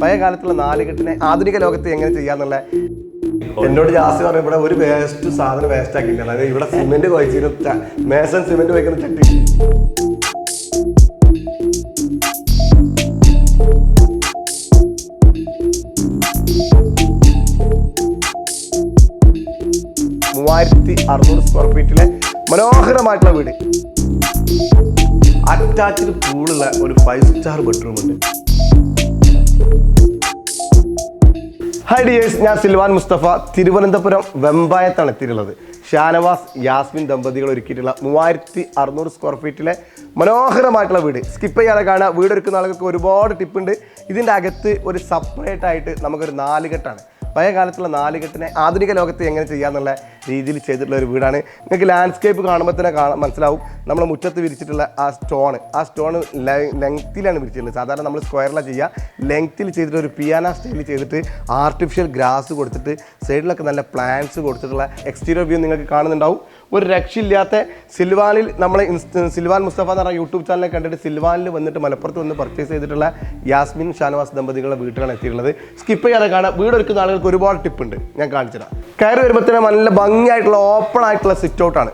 പഴയ കാലത്തുള്ള നാലുകെട്ടിനെ ആധുനിക ലോകത്ത് എങ്ങനെ ചെയ്യാന്നുള്ള എന്നോട് ജാസ്തി പറഞ്ഞു ഇവിടെ ഒരു വേസ്റ്റ് സാധനം വേസ്റ്റ് ആക്കില്ല അതായത് ഇവിടെ സിമെന്റ് കുഴച്ചിട്ട് മേസൻ സിമെന്റ് വയ്ക്കുന്ന ചട്ടി. മൂവായിരത്തി അറുന്നൂറ് സ്ക്വയർ ഫീറ്റിലെ മനോഹരമായിട്ടുള്ള വീട്. അറ്റാച്ച്ഡ് പൂളുള്ള ഒരു ഫൈവ് സ്റ്റാർ ബെഡ്റൂം ഉണ്ട്. ഹായ് ഡിയേഴ്സ് ഞാൻ സിൽവാൻ മുസ്തഫ. തിരുവനന്തപുരം വെമ്പായത്താണ് എത്തിയിട്ടുള്ളത്. ഷാനവാസ് യാസ്മിൻ ദമ്പതികൾ ഒരുക്കിയിട്ടുള്ള മൂവായിരത്തി അറുന്നൂറ് സ്ക്വയർ ഫീറ്റിലെ മനോഹരമായിട്ടുള്ള വീട്. സ്കിപ്പ് ചെയ്യാതെ കാണുക. വീട് ഒരുക്കുന്ന ആളുകൾക്ക് ഒരുപാട് ടിപ്പുണ്ട് ഇതിന്റെ അകത്ത് ഒരു സെപ്പറേറ്റ് ആയിട്ട് നമുക്കൊരു നാലുകെട്ടാണ്. പഴയ കാലത്തുള്ള നാലുകെട്ടിനെ ആധുനിക ലോകത്ത് എങ്ങനെ ചെയ്യാന്നുള്ള രീതിയിൽ ചെയ്തിട്ടുള്ള ഒരു വീടാണ്. നിങ്ങൾക്ക് ലാൻഡ്സ്കേപ്പ് കാണുമ്പോൾ തന്നെ കാണാൻ മനസ്സിലാവും. നമ്മൾ മുറ്റത്ത് വിരിച്ചിട്ടുള്ള ആ സ്റ്റോൺ ആ സ്റ്റോൺ ലെങ്ത്തിലാണ് വിരിച്ചിട്ടുള്ളത്. സാധാരണ നമ്മൾ സ്ക്വയറിലാണ് ചെയ്യുക. ലെങ്ത്തിൽ ചെയ്തിട്ട് ഒരു പിയാന സ്റ്റൈലിൽ ചെയ്തിട്ട് ആർട്ടിഫിഷ്യൽ ഗ്രാസ് കൊടുത്തിട്ട് സൈഡിലൊക്കെ നല്ല പ്ലാന്റ്സ് കൊടുത്തിട്ടുള്ള എക്സ്റ്റീരിയർ വ്യൂ നിങ്ങൾക്ക് കാണുന്നുണ്ടാവും. ഒരു രക്ഷയില്ലാത്ത സിൽവാനിൽ നമ്മളെ സിൽവാൻ മുസ്തഫ എന്ന് പറഞ്ഞ യൂട്യൂബ് ചാനലിൽ കണ്ടിട്ട് സിൽവാനിൽ വന്നിട്ട് മലപ്പുറത്ത് വന്ന് പർച്ചേസ് ചെയ്തിട്ടുള്ള യാസ്മിൻ ഷാനവാസ് ദമ്പതികളുടെ വീട്ടിലാണ് എത്തിയിട്ടുള്ളത്. സ്കിപ്പ് ചെയ്യാതെ കാണാം വീട് ഒരുക്കുന്ന ആളുകൾക്ക് ഒരുപാട് ടിപ്പ് ഉണ്ട്. ഞാൻ കാണിച്ചുതരാം കയറി വരുമ്പോൾ നല്ല ഭംഗിയായിട്ടുള്ള ഓപ്പൺ ആയിട്ടുള്ള സിറ്റ് ഔട്ടാണ്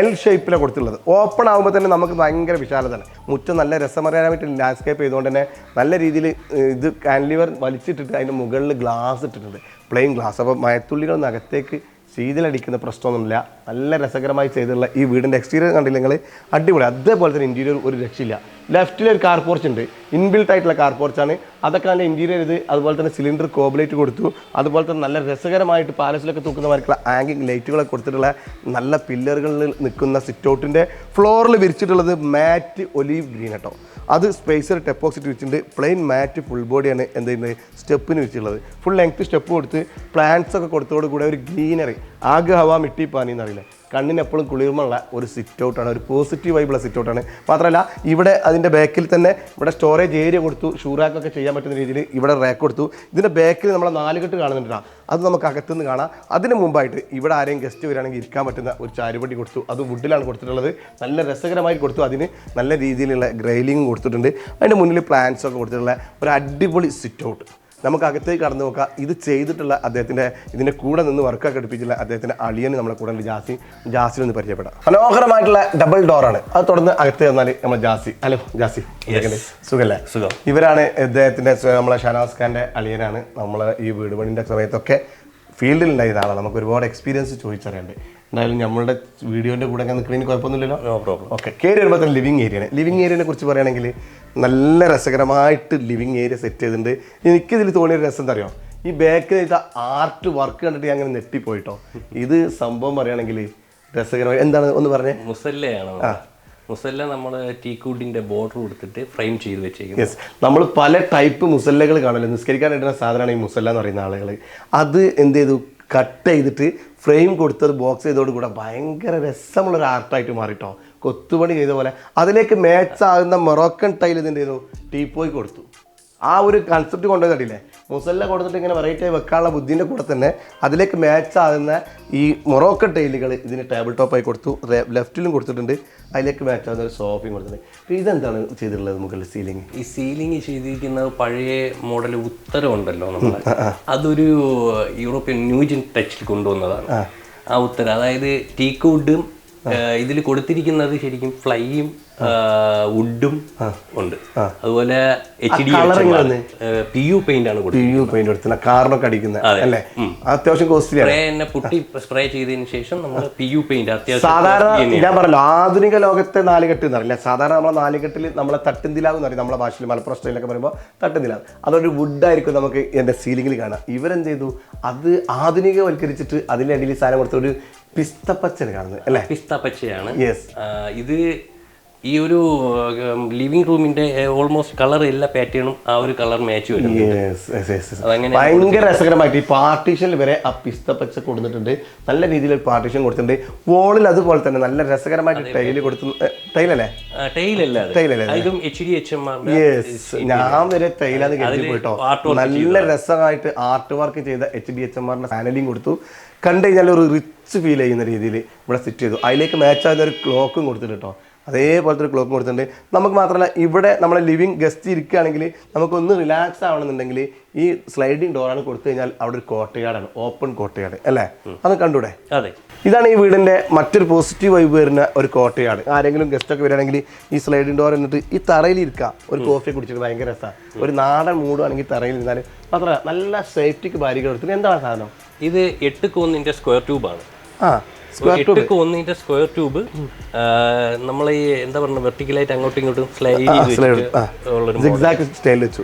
എൽ ഷേപ്പിലാണ് കൊടുത്തിട്ടുള്ളത്. ഓപ്പൺ ആകുമ്പോൾ തന്നെ നമുക്ക് ഭയങ്കര വിശാലതയാണ്. മുറ്റം നല്ല രസമറിയാനായിട്ട് ലാൻഡ്സ്കേപ്പ് ചെയ്തുകൊണ്ട് തന്നെ നല്ല രീതിയിൽ ഇത് കാൻലിവർ വലിച്ചിട്ടിട്ട് അതിന്റെ മുകളിൽ ഗ്ലാസ് ഇട്ടിട്ടുണ്ട്. പ്ലെയിൻ ഗ്ലാസ് അപ്പോൾ മയത്തുള്ളികൾ നകത്തേക്ക് ശീതലടിക്കുന്ന പ്രശ്നമൊന്നുമില്ല. നല്ല രസകരമായി ചെയ്തിട്ടുള്ള ഈ വീടിന്റെ എക്സ്റ്റീരിയർ കണ്ടില്ലെങ്കിൽ അടിപൊളി. അതേപോലെ തന്നെ ഇന്റീരിയർ ഒരു രക്ഷയില്ല. ലെഫ്റ്റിൽ ഒരു കാർ പോർച്ച് ഉണ്ട്. ഇൻബിൽട്ട് ആയിട്ടുള്ള കാർ പോർച്ചാണ് അതൊക്കെ നല്ല ഇന്റീരിയർ ഇത് അതുപോലെ തന്നെ സിലിണ്ടർ കോബിലേറ്റ് കൊടുത്തു. അതുപോലെ തന്നെ നല്ല രസകരമായിട്ട് പാലസിലൊക്കെ തൂക്കുന്ന മാതിരിക്കുള്ള ആംഗിങ് ലൈറ്റുകളൊക്കെ കൊടുത്തിട്ടുള്ള നല്ല പില്ലറുകളിൽ നിൽക്കുന്ന സിറ്റൗട്ടിന്റെ ഫ്ലോറിൽ വിരിച്ചിട്ടുള്ളത് മാറ്റ് ഒലീവ് ഗ്രീൻ കേട്ടോ അത് സ്പേസർ ടെപ്പോസിറ്റ് വെച്ചിട്ടുണ്ട്. പ്ലെയിൻ മാറ്റ് ഫുൾ ബോഡിയാണ് എന്ത് ചെയ്യുന്നത്? സ്റ്റെപ്പിന് വെച്ചിട്ടുള്ളത്. ഫുൾ ലെങ്ത് സ്റ്റെപ്പ് കൊടുത്ത് പ്ലാന്റ്സ് ഒക്കെ കൊടുത്തതോട് കൂടെ ഒരു ഗ്രീനറി ഹവ മിട്ടി പാനി എന്നറിയില്ല? കണ്ണിന് എപ്പോഴും കുളിർമുള്ള ഒരു സിറ്റ് ഔട്ടാണ് ഒരു പോസിറ്റീവ് വൈബുള്ള സിറ്റ് ഔട്ടാണ് മാത്രമല്ല ഇവിടെ അതിന്റെ ബാക്കിൽ തന്നെ ഇവിടെ സ്റ്റോറേജ് ഏരിയ കൊടുത്തു ഷൂറാക്കൊക്കെ ചെയ്യാൻ പറ്റുന്ന രീതിയിൽ ഇവിടെ റാക്ക് കൊടുത്തു. ഇതിന്റെ ബാക്കിൽ നമ്മളെ നാലുകെട്ട് കാണുന്നുണ്ടാ അത് നമുക്ക് അകത്തുനിന്ന് കാണാം. അതിന് മുമ്പായിട്ട് ഇവിടെ ആരെയും ഗസ്റ്റ് വരികയാണെങ്കിൽ ഇരിക്കാൻ പറ്റുന്ന ഒരു ചാരുപടി കൊടുത്തു. അത് വുഡിലാണ് കൊടുത്തിട്ടുള്ളത്. നല്ല രസകരമായി കൊടുത്തു. അതിന് നല്ല രീതിയിലുള്ള ഗ്രൈലിംഗ് കൊടുത്തിട്ടുണ്ട്. അതിന്റെ മുന്നിൽ പ്ലാന്റ്സ് ഒക്കെ കൊടുത്തിട്ടുള്ള ഒരു അടിപൊളി സിറ്റ് ഔട്ട് നമുക്ക് അകത്തേക്ക് കടന്നു നോക്കാം ഇത് ചെയ്തിട്ടുള്ള അദ്ദേഹത്തിന്റെ ഇതിന്റെ കൂടെ നിന്ന് വർക്കൊക്കെ എടുപ്പിച്ചിട്ടുള്ള അദ്ദേഹത്തിന്റെ അളിയന് നമ്മളെ കൂടെ ജാസി. ജാസിനെ ഒന്ന് പരിചയപ്പെടാം. മനോഹരമായിട്ടുള്ള ഡബിൾ ഡോറാണ് അത് തുടർന്ന് അകത്ത് വന്നാൽ നമ്മൾ ജാസി. ഹലോ ജാസി. സുഖല്ലേ? സുഖം. ഇവരാണ് ഇദ്ദേഹത്തിന്റെ നമ്മളെ ഷനാസ് ഖാന്റെ അളിയനാണ്. നമ്മൾ ഈ വീട് പണിന്റെ സമയത്തൊക്കെ ഫീൽഡിൽ ആളാണ്. നമുക്ക് ഒരുപാട് എക്സ്പീരിയൻസ് ചോദിച്ചറിയണ്ട് എന്തായാലും നമ്മളുടെ വീഡിയോന്റെ കൂടെ ഒക്കെ നിൽക്കുന്നതിന് കുഴപ്പമൊന്നുമില്ലല്ലോ? നോ പ്രോബ്ലം ഓക്കെ കയറി വരുമ്പോൾ തന്നെ ലിവിങ് ഏരിയയാണ് ലിവിങ് ഏരിയനെ കുറിച്ച് പറയുകയാണെങ്കിൽ നല്ല രസകരമായിട്ട് ലിവിങ് ഏരിയ സെറ്റ് ചെയ്തിട്ടുണ്ട്. എനിക്കിതിൽ തോന്നിയ രസം എന്താ അറിയോ? ഈ ബാക്കിൽ ചെയ്ത ആർട്ട് വർക്ക് കണ്ടിട്ട് ഞാൻ അങ്ങനെ നെട്ടിപ്പോയിട്ടോ ഇത് സംഭവം പറയുകയാണെങ്കിൽ രസകരമായി എന്താണ് ഒന്ന് പറഞ്ഞേ? മുസല്ലയാണ് മുസല്ല നമ്മൾ ടീക്കൂട്ടിന്റെ ബോർഡർ കൊടുത്തിട്ട് ഫ്രെയിം ചെയ്ത് വെച്ചേക്കും യെസ് നമ്മൾ പല ടൈപ്പ് മുസല്ലകൾ കാണുമല്ലോ. നിസ്കരിക്കാൻ ഇടുന്ന സാധനമാണ് ഈ മുസല്ല എന്ന് പറയുന്ന ആളുകൾ അത് എന്ത് ചെയ്തു? കട്ട് ചെയ്തിട്ട് ഫ്രെയിം കൊടുത്തത് ബോക്സ് ചെയ്തോട് കൂടെ ഭയങ്കര രസമുള്ളൊരു ആർട്ടായിട്ട് മാറിട്ടോ. കൊത്തുപണി ചെയ്ത പോലെ. അതിലേക്ക് മാച്ച് ആകുന്ന മൊറോക്കൻ ടൈൽ ഇതിന്റെ ടീപ്പോയി കൊടുത്തു. ആ ഒരു കൺസെപ്റ്റ് കൊണ്ടുവന്നിട്ടില്ലേ മുസല്ല കൊടുത്തിട്ട് ഇങ്ങനെ വെറൈറ്റി ആയി വെക്കാനുള്ള ബുദ്ധിന്റെ കൂടെ തന്നെ അതിലേക്ക് മാച്ച് ആകുന്ന ഈ മൊറോക്ക ടൈലുകൾ ഇതിന് ടേബിൾ ടോപ്പായി കൊടുത്തു. ലെഫ്റ്റിലും കൊടുത്തിട്ടുണ്ട്. അതിലേക്ക് മാച്ച് ആകുന്ന ഒരു സോഫയും കൊടുത്തിട്ടുണ്ട്. അപ്പോൾ ഇതെന്താണ് ചെയ്തിട്ടുള്ളത് മുകളിൽ സീലിംഗ് ഈ സീലിംഗ് ചെയ്തിരിക്കുന്നത് പഴയ മോഡൽ ഉത്തരമുണ്ടല്ലോ നമ്മൾ അതൊരു യൂറോപ്യൻ ന്യൂജിൻ ടച്ചിൽ കൊണ്ടുവന്നതാണ്. ആ. ഉത്തരം. അതായത് ടീക്ക് വുഡും ഇതിൽ കൊടുത്തിരിക്കുന്നത് ശരിക്കും ഫ്ലൈയും വുഡും ഉണ്ട്. അതുപോലെ H D P U paint ആണ്. പി യു പെയിന്റ് എടുത്തില്ല കാറിനൊക്കെ അടിക്കുന്ന അല്ലേ? അത്യാവശ്യം കോസ്റ്റ്ലി സ്പ്രേ പുട്ടി സ്പ്രേ ചെയ്തതിന് ശേഷം നമ്മൾ പി യു പെയിന്റ് അത്യാവശ്യം സാധാരണ ഞാൻ പറഞ്ഞല്ലോ ആധുനിക ലോകത്തെ നാലുകെട്ട് എന്ന് അറിയില്ല. സാധാരണ നമ്മളെ നാലുകെട്ടിൽ നമ്മളെ തട്ടുന്തിലാവ് എന്ന് പറയും. നമ്മളെ ഭാഷയിൽ മലപ്പുറം സ്റ്റൈലൊക്കെ പറയുമ്പോൾ തട്ടുന്തിലാവ് അതൊരു വുഡായിരിക്കും നമുക്ക് എന്റെ സീലിംഗിൽ കാണാം. ഇവരെന്ത് ചെയ്തു? അത് ആധുനികവൽക്കരിച്ചിട്ട് അതിന്റെ അടിയിൽ സാധനം കൊടുത്ത ഒരു പിസ്തപ്പച്ചന് കാണുന്നത് അല്ലേ? പിസ്തപ്പച്ചയാണ്. യെസ് ഇത് ഈ ഒരു ലിവിംഗ് റൂമിന്റെ ഓൾമോസ്റ്റ് കളർ എല്ലാ പാറ്റേണും ആ ഒരു കളർ മാച്ച് വരും ഭയങ്കര രസകരമായിട്ട് ഈ പാർട്ടീഷനിൽ വരെ ആ പിസ്ത പച്ച കൊടുത്തിട്ടുണ്ട്. നല്ല രീതിയിൽ ഒരു പാർട്ടീഷൻ കൊടുത്തിട്ടുണ്ട്. വോളിൽ അതുപോലെ തന്നെ നല്ല രസകരമായിട്ട് ടൈൽ കൊടുത്തു. ടൈലല്ലേ ടൈലല്ല ടൈലല്ലേ ഇതും H D H M yes ഞാൻ വരെ തൈലാന്ന് കരുതി പോയിട്ടോ. നല്ല രസമായിട്ട് ആർട്ട് വർക്ക് ചെയ്ത എച്ച് ഡി എച്ച് എം ആറിന്റെ പാനലിംഗ് കൊടുത്തു. കണ്ടു കഴിഞ്ഞാൽ ഒരു റിച്ച് ഫീൽ ചെയ്യുന്ന രീതിയിൽ ഇവിടെ സെറ്റ് ചെയ്തു. അതിലേക്ക് മാച്ച് ആകുന്ന ഒരു ക്ലോക്കും കൊടുത്തിട്ട് കേട്ടോ അതേപോലത്തെ ഒരു ക്ലോക്ക് കൊടുത്തിട്ടുണ്ട്. നമുക്ക് മാത്രമല്ല ഇവിടെ നമ്മളെ ലിവിങ് ഗസ്റ്റ് ഇരിക്കുകയാണെങ്കിൽ നമുക്കൊന്ന് റിലാക്സ് ആവണമെന്നുണ്ടെങ്കിൽ ഈ സ്ലൈഡിങ് ഡോറാണ് കൊടുത്തു കഴിഞ്ഞാൽ അവിടെ ഒരു കോട്ടയാടാണ് ഓപ്പൺ കോട്ടയാട് അല്ലേ? അത് കണ്ടൂടെ? അതെ. ഇതാണ് ഈ വീടിന്റെ മറ്റൊരു പോസിറ്റീവ് വൈബ് വരുന്ന ഒരു കോട്ടയാണ് ആരെങ്കിലും ഗസ്റ്റ് ഒക്കെ വരികയാണെങ്കിൽ ഈ സ്ലൈഡിങ് ഡോർ എന്നിട്ട് ഈ തറയിൽ ഇരിക്കുക. ഒരു കോഫി കുടിച്ചിട്ട് ഭയങ്കര രസമാണ് ഒരു നാടൻ മൂടുവാണെങ്കിൽ തറയിൽ ഇരുന്നാൽ മാത്രമല്ല നല്ല സേഫ്റ്റിക്ക് ബാരികൾ എടുത്തിട്ട് എന്താണ് സാധനം? ഇത് എട്ട് കോന്നിന്റെ സ്ക്വയർ ട്യൂബാണ് ആ. സ്ക്വയർ എട്ട് കോന്നിന്റെ സ്ക്വയർ ട്യൂബ് നമ്മൾ ഈ എന്താ പറയുക വെർട്ടിക്കലായിട്ട് അങ്ങോട്ടും ഇങ്ങോട്ടും സ്ലൈഡ് ചെയ്ത് വെച്ചു.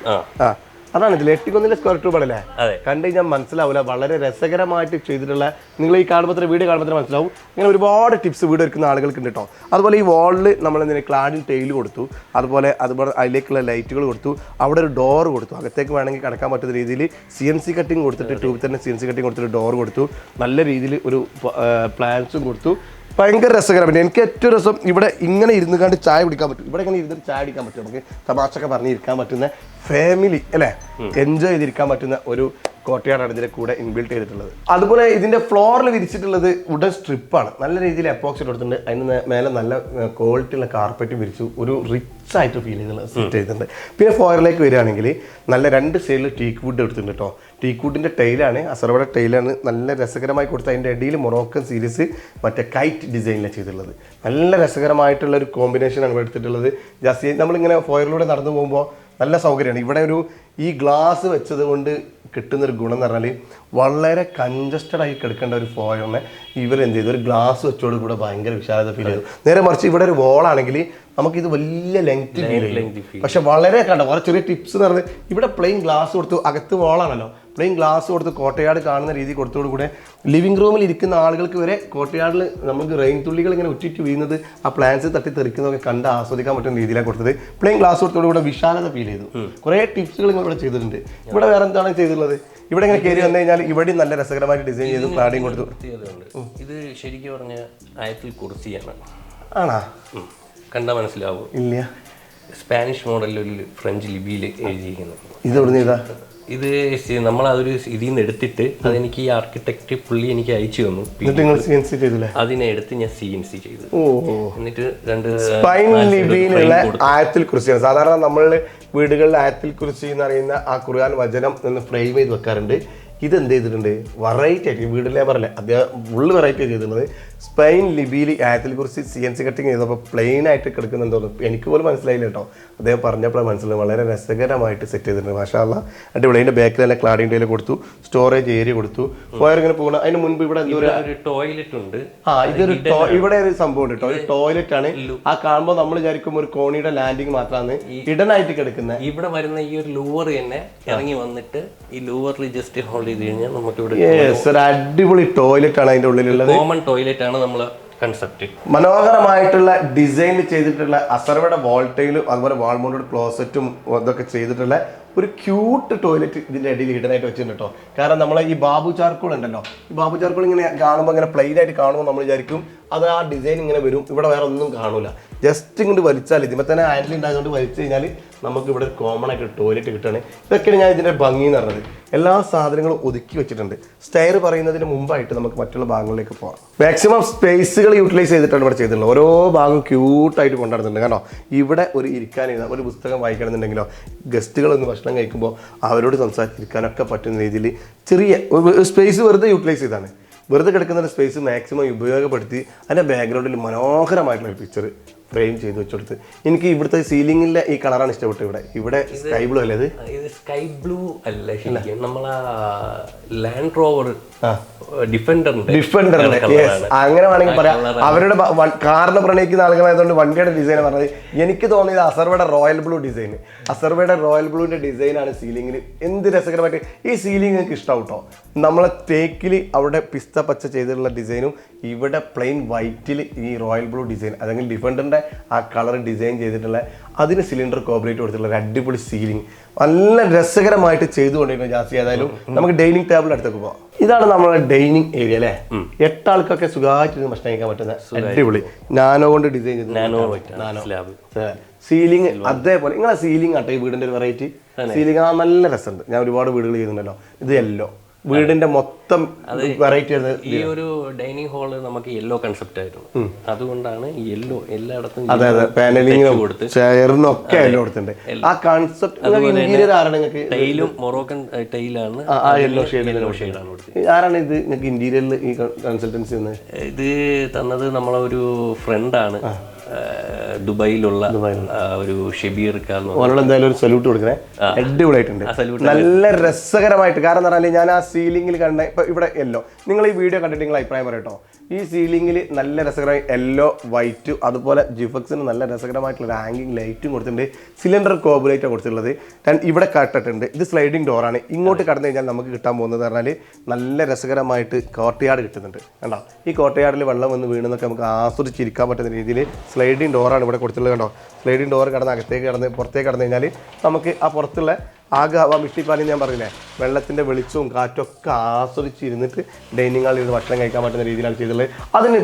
ആ. അതാണ് ഇതിൽ എട്ടിക്കൊന്നിന്റെ സ്ക്വയർ ട്യൂബ് ആണല്ലേ കണ്ടു കഴിഞ്ഞാൽ മനസ്സിലാവില്ല വളരെ രസകരമായിട്ട് ചെയ്തിട്ടുള്ള നിങ്ങൾ ഈ കാണുമ്പോൾ വീട് കാണുമ്പോൾ മനസ്സിലാവും. ഇങ്ങനെ ഒരുപാട് ടിപ്സ് വീട് ഒരുക്കുന്ന ആളുകൾക്ക് ഉണ്ട് കേട്ടോ അതുപോലെ ഈ വാളിൽ നമ്മൾ എന്തിനാ ക്ലാഡിൻ ടൈൽ കൊടുത്തു. അതുപോലെ അതുപോലെ അതിലേക്കുള്ള ലൈറ്റുകൾ കൊടുത്തു. അവിടെ ഒരു ഡോർ കൊടുത്തു. അകത്തേക്ക് വേണമെങ്കിൽ കിടക്കാൻ പറ്റുന്ന രീതിയിൽ സി എൻ സി കട്ടിങ് കൊടുത്തിട്ട് ട്യൂബിൽ തന്നെ സി എൻ സി കട്ടിങ് കൊടുത്തിട്ട് ഡോർ കൊടുത്തു. നല്ല രീതിയിൽ ഒരു പ്ലാൻസും കൊടുത്തു. ഭയങ്കര രസകരമാണ് എനിക്ക് ഏറ്റവും രസം ഇവിടെ ഇങ്ങനെ ഇരുന്ന് കണ്ട് ചായ കുടിക്കാൻ പറ്റും. ഇവിടെ ഇങ്ങനെ ഇരുന്നിട്ട് ചായ കുടിക്കാൻ പറ്റും. നമുക്ക് തമാശ ഒക്കെ പറഞ്ഞിരിക്കാൻ പറ്റുന്ന ഫാമിലി അല്ലേ? എൻജോയ് ചെയ്തിരിക്കാൻ പറ്റുന്ന ഒരു കോട്ടയാടാണ് ഇതിന്റെ കൂടെ ഇൻബിൽട്ട് ചെയ്തിട്ടുള്ളത്. അതുപോലെ ഇതിന്റെ ഫ്ലോറിൽ വിരിച്ചിട്ടുള്ളത് വുഡൻ സ്ട്രിപ്പാണ് നല്ല രീതിയിൽ അപ്പോക്സിറ്റ് കൊടുത്തിട്ടുണ്ട് അതിന് മേലെ നല്ല ക്വാളിറ്റിയുള്ള കാർപ്പറ്റ് വിരിച്ചു ഒരു റിച്ച് ആയിട്ട് ഫീൽ ചെയ്തുള്ള സെറ്റ് ചെയ്തിട്ടുണ്ട്. പിന്നെ ഫോയറിലേക്ക് വരികയാണെങ്കിൽ നല്ല രണ്ട് സൈഡിൽ ടീക്ക് വുഡ് എടുത്തിട്ടുണ്ട് കേട്ടോ ടീക്ക് വുഡിന്റെ ടൈലാണ് അസർവയുടെ ടൈലാണ് നല്ല രസകരമായി കൊടുത്ത് അതിന്റെ ഇടയിൽ മൊറോക്കൻ സീരീസ് മറ്റേ കൈറ്റ് ഡിസൈനിലാണ് ചെയ്തിട്ടുള്ളത്. നല്ല രസകരമായിട്ടുള്ള ഒരു കോമ്പിനേഷനാണ് എടുത്തിട്ടുള്ളത്. ജസ്റ്റ് നമ്മളിങ്ങനെ ഫോയറിലൂടെ നടന്നു പോകുമ്പോൾ നല്ല സൗകര്യമാണ്. ഇവിടെ ഒരു ഈ ഗ്ലാസ് വെച്ചത് കൊണ്ട് കിട്ടുന്ന ഒരു ഗുണം എന്ന് പറഞ്ഞാൽ വളരെ കൺജസ്റ്റഡ് ആയി കിടക്കേണ്ട ഒരു ഫോയറിനെ ഇവർ എന്ത് ചെയ്തു? ഒരു ഗ്ലാസ് വെച്ചോട് കൂടെ ഭയങ്കര വിശാലത ഫീൽ ചെയ്തു. നേരെ മറിച്ച് ഇവിടെ ഒരു വോളാണെങ്കിൽ നമുക്കിത് വലിയ ലെങ്ത് ഫീൽ ചെയ്യും. പക്ഷെ വളരെ കണ്ട? വളരെ ചെറിയ ടിപ്സ് എന്ന് പറഞ്ഞത് ഇവിടെ പ്ലെയിൻ ഗ്ലാസ് കൊടുത്തു. അകത്ത് വോളാണല്ലോ പ്ലെയിൻ ഗ്ലാസ് കൊടുത്ത് കോട്ടയാട് കാണുന്ന രീതി കൊടുത്തോടുകൂടെ ലിവിംഗ് റൂമിൽ ഇരിക്കുന്ന ആളുകൾക്ക് വരെ കോട്ടയാടിൽ നമുക്ക് റെയിൻ തുള്ളികൾ ഇങ്ങനെ ഉറ്റിറ്റ് വീഴുന്നത് ആ പ്ലാൻസ് തട്ടി തെറിക്കുന്നതൊക്കെ കണ്ട് ആസ്വദിക്കാൻ പറ്റുന്ന രീതിയിലാണ് കൊടുത്തത്. പ്ലെയിൻ ഗ്ലാസ് കൊടുത്തോടുകൂടെ വിശാലത ഫീൽ ചെയ്തു. കുറേ ടിപ്സുകൾ നിങ്ങൾ ഇവിടെ ചെയ്തിട്ടുണ്ട്. ഇവിടെ വേറെ എന്താണ് ചെയ്തിട്ടുള്ളത്? ഇവിടെ ഇങ്ങനെ കയറി വന്നു കഴിഞ്ഞാൽ ഇവിടെ നല്ല രസകരമായിട്ട് ഡിസൈൻ ചെയ്ത് ക്ലാഡിങ് കൊടുത്തു. ഇത് ശരിക്കും പറഞ്ഞ ആയത്തിൽ കുർത്തിയാണ്. ആണാ? കണ്ടാൽ മനസ്സിലാവും. ഇല്ല. സ്പാനിഷ് മോഡലിൽ ഒരു ഫ്രഞ്ച് ലിപിയിൽ എഴുതിയിരിക്കുന്നത്. ഇത് എവിടെ നിന്ന് ഇതാ നമ്മൾ അതൊരു ഇതിൽ നിന്ന് എടുത്തിട്ട് അതെനിക്ക് ഈ ആർക്കിടെക്ട് പുള്ളി എനിക്ക് അയച്ചു തന്നു. നിങ്ങൾ സി എൻ സി ചെയ്തില്ലേ? അതിനെ എടുത്ത് ഞാൻ സി എൻ സി ചെയ്തു. ഓ എന്നിട്ട് രണ്ട് സ്പൈൻ ലിപിയിലുള്ള ആയത്തിൽ കുറിച്ചാണ് സാധാരണ നമ്മൾ വീടുകളിൽ ആയത്തിൽ കുറിച്ച് എന്ന് അറിയുന്ന ആ ഖുർആൻ വചനം ഫ്രെയിം ചെയ്ത് വെക്കാറുണ്ട്. ഇത് എന്ത് ചെയ്തിട്ടുണ്ട്? വെറൈറ്റി ആയിട്ട് ഈ വീട്ടിലെ പറയല്ലേ അദ്ദേഹം ഫുള്ള് വെറൈറ്റി ചെയ്തിട്ടുള്ളത്. സ്പെയിൻ ലിബിയിൽ ആയത്തിൽ കുറിച്ച് സി എൻ സി കട്ടിങ് ചെയ്തപ്പോൾ പ്ലെയിൻ ആയിട്ട് കിടക്കുന്നുണ്ട് തോന്നുന്നു. എനിക്ക് പോലും മനസ്സിലായില്ല കേട്ടോ. അദ്ദേഹം പറഞ്ഞപ്പോഴാണ് മനസ്സിലായി വളരെ രസകരമായിട്ട് സെറ്റ് ചെയ്തിട്ടുണ്ട്. മാഷാല്ല അടിപൊളി. അതിന്റെ ബാക്കിൽ തന്നെ ക്ലാഡിന്റെ കൊടുത്തു. സ്റ്റോറേജ് ഏരിയ കൊടുത്തു. ഫയർ ഇങ്ങനെ പോകണം അതിന് മുൻപ് ഇവിടെ ഒരു ഒരു ടോയ്ലറ്റ് ഉണ്ട്. ആ ഇതൊരു ഇവിടെ ഒരു സംഭവം ഉണ്ട് കേട്ടോ. ഒരു ടോയ്ലറ്റ് ആണ്. ആ കാണുമ്പോൾ നമ്മൾ വിചാരിക്കും ഒരു കോണിയുടെ ലാൻഡിങ് മാത്രമാണ് ഇടനായിട്ട് കിടക്കുന്നത് ഇവിടെ വരുന്ന ഈ ഒരു ലൂവർ തന്നെ ഇറങ്ങി വന്നിട്ട് ഈ ലൂവറിൽ ജസ്റ്റ് ഹോൾഡ് ചെയ്ത് കഴിഞ്ഞാൽ നമുക്ക് ഒരു അടിപൊളി ടോയ്ലറ്റ് ആണ് അതിന്റെ ഉള്ളിലുള്ളത്. കോമൺ ടോയ്ലറ്റ് ആണ് നമ്മൾ കൺസെപ്റ്റ് മനോഹരമായിട്ടുള്ള ഡിസൈൻ ചെയ്തിട്ടുള്ള അസർവയുടെ വോൾട്ടയിലും അതുപോലെ വാൾമോണ്ടോട് ക്ലോസറ്റും ഇതൊക്കെ ചെയ്തിട്ടുള്ള ഒരു ക്യൂട്ട് ടോയ്ലറ്റ് ഇതിന്റെ ഇടയിൽ ഇടനായിട്ട് വെച്ചിട്ടുണ്ട് കേട്ടോ കാരണം നമ്മളെ ഈ ബാബു ചാർക്കോൾ ഉണ്ടല്ലോ. ഈ ബാബു ചാർക്കോൾ ഇങ്ങനെ കാണുമ്പോൾ ഇങ്ങനെ പ്ലെയിൻ ആയിട്ട് കാണുമ്പോൾ നമ്മൾ വിചാരിക്കും അത് ആ ഡിസൈൻ ഇങ്ങനെ വരും. ഇവിടെ വേറെ ഒന്നും കാണൂല. ജസ്റ്റ് ഇങ്ങോട്ട് വലിച്ചാൽ ഇതിപ്പോൾ തന്നെ ഹാൻഡിൽ ഉണ്ടായതുകൊണ്ട് വലിച്ചു കഴിഞ്ഞാൽ നമുക്ക് ഇവിടെ കോമൺ ആയിട്ട് ടോയ്ലറ്റ് കിട്ടുകയാണ്. ഇതൊക്കെയാണ് ഞാൻ ഇതിന്റെ ഭംഗി എന്ന് പറഞ്ഞത്. എല്ലാ സാധനങ്ങളും ഒതുക്കി വെച്ചിട്ടുണ്ട്. സ്റ്റെയർ പറയുന്നതിന് മുമ്പായിട്ട് നമുക്ക് മറ്റുള്ള ഭാഗങ്ങളിലേക്ക് പോകാം മാക്സിമം സ്പേസുകൾ യൂട്ടിലൈസ് ചെയ്തിട്ടാണ് ഇവിടെ ചെയ്തിട്ടുള്ളത്. ഓരോ ഭാഗം ക്യൂട്ടായിട്ട് കൊണ്ടുനടന്നിട്ടുണ്ട്. കാരണം ഇവിടെ ഒരു ഇരിക്കാനിരുന്ന ഒരു പുസ്തകം വായിക്കണമെന്നുണ്ടെങ്കിലോ ഗസ്റ്റുകൾ ഒന്ന് ഭക്ഷണം കഴിക്കുമ്പോൾ അവരോട് സംസാരിച്ചിരിക്കാനൊക്കെ പറ്റുന്ന രീതിയിൽ ചെറിയ സ്പേസ് വെറുതെ യൂട്ടിലൈസ് ചെയ്താണ് വെറുതെ കിടക്കുന്ന സ്പേസ് മാക്സിമം ഉപയോഗപ്പെടുത്തി അതിന്റെ ബാക്ക്ഗ്രൗണ്ടിൽ മനോഹരമായിട്ടുള്ള ഒരു പിക്ചർ ഫ്രെയിം ചെയ്ത് വെച്ചെടുത്ത്. എനിക്ക് ഇവിടുത്തെ സീലിംഗിലെ ഈ കളറാണ് ഇഷ്ടപ്പെട്ടത് ഇവിടെ. ഇവിടെ സ്കൈ ബ്ലൂ അല്ലേ ഇത്? സ്കൈ ബ്ലൂ അല്ല ശരിക്കും നമ്മളെ ലാൻഡ് റോവർ ഡിഫൻഡറിന്റെ ഡിഫൻഡർ യെസ് അങ്ങനെ വേണമെങ്കിൽ പറയാം. അവരുടെ കാറിനെ പ്രണയിക്കുന്ന ആളുകളായതുകൊണ്ട് വണ്ടിയുടെ ഡിസൈൻ പറഞ്ഞത്. എനിക്ക് തോന്നിയത് അസർവയുടെ റോയൽ ബ്ലൂ ഡിസൈൻ അസർവയുടെ റോയൽ ബ്ലൂവിന്റെ ഡിസൈനാണ് സീലിംഗിൽ എന്ത് രസകരമായിട്ട് ഈ സീലിംഗ് എനിക്ക് ഇഷ്ടമാവും കേട്ടോ നമ്മളെ തേക്കിൽ അവിടെ പിസ്ത പച്ച ചെയ്തിട്ടുള്ള ഡിസൈനും ഇവിടെ പ്ലെയിൻ വൈറ്റിൽ ഈ റോയൽ ബ്ലൂ ഡിസൈൻ അല്ലെങ്കിൽ ഡിഫൻഡറിന്റെ ആ കളർ ഡിസൈൻ ചെയ്തിട്ടുള്ള അതിന് സിലിണ്ടർ കോപ്പറേറ്റ് കൊടുത്തിട്ടുള്ള ഒരു അടിപൊളി സീലിംഗ് നല്ല രസകരമായിട്ട് ചെയ്തുകൊണ്ടിരുന്നു ജാസ്തി. ഏതായാലും നമുക്ക് ഡൈനിങ് ടേബിൾ അടുത്തേക്ക് പോവാം. ഇതാണ് നമ്മുടെ ഡൈനിങ് ഏരിയ അല്ലേ? എട്ടാൾക്കൊക്കെ സുഖമായിട്ട് ഭക്ഷണം കഴിക്കാൻ പറ്റുന്ന അടിപൊളി നാനോ കൊണ്ട് ഡിസൈൻ ചെയ്ത് നാനോ സ്ലാബ് സീലിംഗ് അതേപോലെ നിങ്ങളെ സീലിംഗ് ആട്ടെ ഈ വീടിന്റെ ഒരു വെറൈറ്റി സീലിംഗ് ആ നല്ല രസമുണ്ട്. ഞാൻ ഒരുപാട് വീടുകൾ ചെയ്യുന്നുണ്ടല്ലോ. ഇത് യെല്ലോ വീടിന്റെ മൊത്തം വെറൈറ്റി ഈ ഒരു ഡൈനിങ് ഹാൾ നമുക്ക് യെല്ലോ കൺസെപ്റ്റ് ആയിരുന്നു. അതുകൊണ്ടാണ് യെല്ലോ എല്ലായിടത്തും അതെ അതെ. പാനലിങ്ങിനും ചെയറിനും ഒക്കെ യെല്ലോ കൊടുത്തിട്ടുണ്ട്. ആ കൺസെപ്റ്റ് ഇന്റീരിയർ ആരാണ് നിങ്ങൾക്ക് ടൈലും മൊറോക്കൻ ടൈലാണ് ആ യെല്ലോ ഷെയ്ഡ് യെല്ലോ ഷെയ്ഡാണ് കൊടുത്തത് ആരാണ് ഇത് നിങ്ങൾക്ക് ഇന്റീരിയറിൽ ഈ കൺസൾട്ടൻസി ഇത് തന്നത് നമ്മളെ ഒരു ഫ്രണ്ടാണ് ദുബായിലുള്ള ഒരു ഷെബീർ ഓനോട് എന്തായാലും ഒരു സല്യൂട്ട് കൊടുക്കണേ. അടിപൊളിയായിട്ടുണ്ട്. നല്ല രസകരമായിട്ട്. കാരണം എന്ന് പറഞ്ഞാൽ ഞാൻ ആ സീലിംഗിൽ കണ്ട ഇപ്പൊ ഇവിടെ എല്ലോ. നിങ്ങൾ ഈ വീഡിയോ കണ്ടിട്ട് നിങ്ങൾ അഭിപ്രായം പറയട്ടോ ഈ സീലിംഗിൽ നല്ല രസകരമായി യെല്ലോ വൈറ്റ് അതുപോലെ ജിഫക്സിന് നല്ല രസകരമായിട്ടുള്ള റാങ്കിങ് ലൈറ്റും കൊടുത്തിട്ടുണ്ട്. സിലിണ്ടർ കോബുലേറ്റ് കൊടുത്തിട്ടുള്ളത്. ഇവിടെ കട്ടിട്ടുണ്ട്. ഇത് സ്ലൈഡിംഗ് ഡോറാണ് ഇങ്ങോട്ട് കടന്നു കഴിഞ്ഞാൽ നമുക്ക് കിട്ടാൻ പോകുന്നത് പറഞ്ഞാൽ നല്ല രസകരമായിട്ട് കോട്ടയാട് കിട്ടുന്നുണ്ട്. കണ്ടോ? ഈ കോട്ടയാടിൽ വെള്ളം വന്ന് വീണെന്നൊക്കെ നമുക്ക് ആസ്വദിച്ചിരിക്കാൻ പറ്റുന്ന രീതിയിൽ സ്ലൈഡിംഗ് ഡോറാണ് ഇവിടെ കൊടുത്തിട്ടുള്ളത് കണ്ടോ? സ്ലൈഡിംഗ് ഡോർ കടന്ന് അകത്തേക്ക് കടന്ന് പുറത്തേക്ക് കടന്നു കഴിഞ്ഞാൽ നമുക്ക് ആ പുറത്തുള്ള ആകെ ആ മിട്ടിപ്പാനി ഞാൻ പറഞ്ഞില്ലേ? വെള്ളത്തിന്റെ വെളിച്ചവും കാറ്റും ഒക്കെ ആസ്വദിച്ചിരുന്നിട്ട് ഡൈനിങ് ഹാളിൽ ഇരുന്ന് ഭക്ഷണം കഴിക്കാൻ പറ്റുന്ന രീതിയിലാണ് ചെയ്തിട്ടുള്ളത്. അതിന്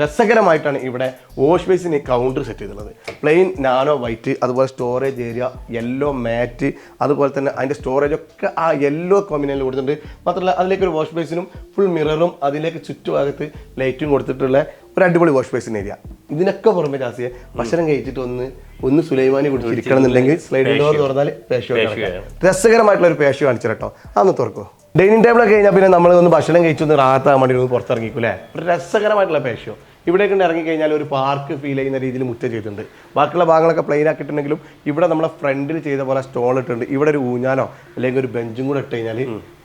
രസകരമായിട്ടാണ് ഇവിടെ വാഷ് ബേസിന് കൗണ്ടർ സെറ്റ് ചെയ്തിട്ടുള്ളത്. പ്ലെയിൻ നാനോ വൈറ്റ് അതുപോലെ സ്റ്റോറേജ് ഏരിയ യെല്ലോ മാറ്റ് അതുപോലെ തന്നെ അതിന്റെ സ്റ്റോറേജ് ഒക്കെ ആ യെല്ലോ കോമ്പിനേഷനിൽ കൊടുത്തിട്ടുണ്ട്. മാത്രമല്ല അതിലേക്ക് ഒരു വാഷ് ബേസിനും ഫുൾ മിററും അതിലേക്ക് ചുറ്റുഭാഗത്ത് ലൈറ്റും കൊടുത്തിട്ടുള്ള ഒരു അടിപൊളി വാഷ് ബേസിൻ ഏരിയ ഇതിനൊക്കെ പുറമെ ജാസിയെ ഭക്ഷണം കഴിച്ചിട്ട് ഒന്ന് ഒന്ന് സുലൈമാനി കുടിച്ചിരിക്കണം എന്നുണ്ടെങ്കിൽ സ്ലൈഡിംഗ് ഡോർ തുറന്നാൽ പേശോ രസകരമായിട്ടുള്ള ഒരു പേശോ കാണിച്ചു കേട്ടോ അതൊന്ന് തുറക്കോ. ഡൈനിങ് ടേബിൾ ഒക്കെ കഴിഞ്ഞാൽ പിന്നെ നമ്മൾ ഒന്ന് ഭക്ഷണം കഴിച്ചു ഒന്ന് റാത്താൻ വേണ്ടി ഒന്ന് പുറത്തിറങ്ങിക്കും അല്ലേ ഒരു രസകരമായിട്ടുള്ള പേശോ ഇവിടേക്ക് ഇറങ്ങി കഴിഞ്ഞാൽ ഒരു പാർക്ക് ഫീൽ ചെയ്യുന്ന രീതിയിൽ മുറ്റ ചെയ്തിട്ടുണ്ട്. ബാക്കിയുള്ള ഭാഗങ്ങളൊക്കെ പ്ലെയിൻ ആക്കിയിട്ടുണ്ടെങ്കിലും ഇവിടെ നമ്മളെ ഫ്രണ്ടിൽ ചെയ്ത പോലെ സ്റ്റോൾ ഇട്ടിട്ടുണ്ട്. ഇവിടെ ഒരു ഊഞ്ഞാലോ അല്ലെങ്കിൽ ഒരു ബെഞ്ചും കൂടെ ഇട്ട് കഴിഞ്ഞാൽ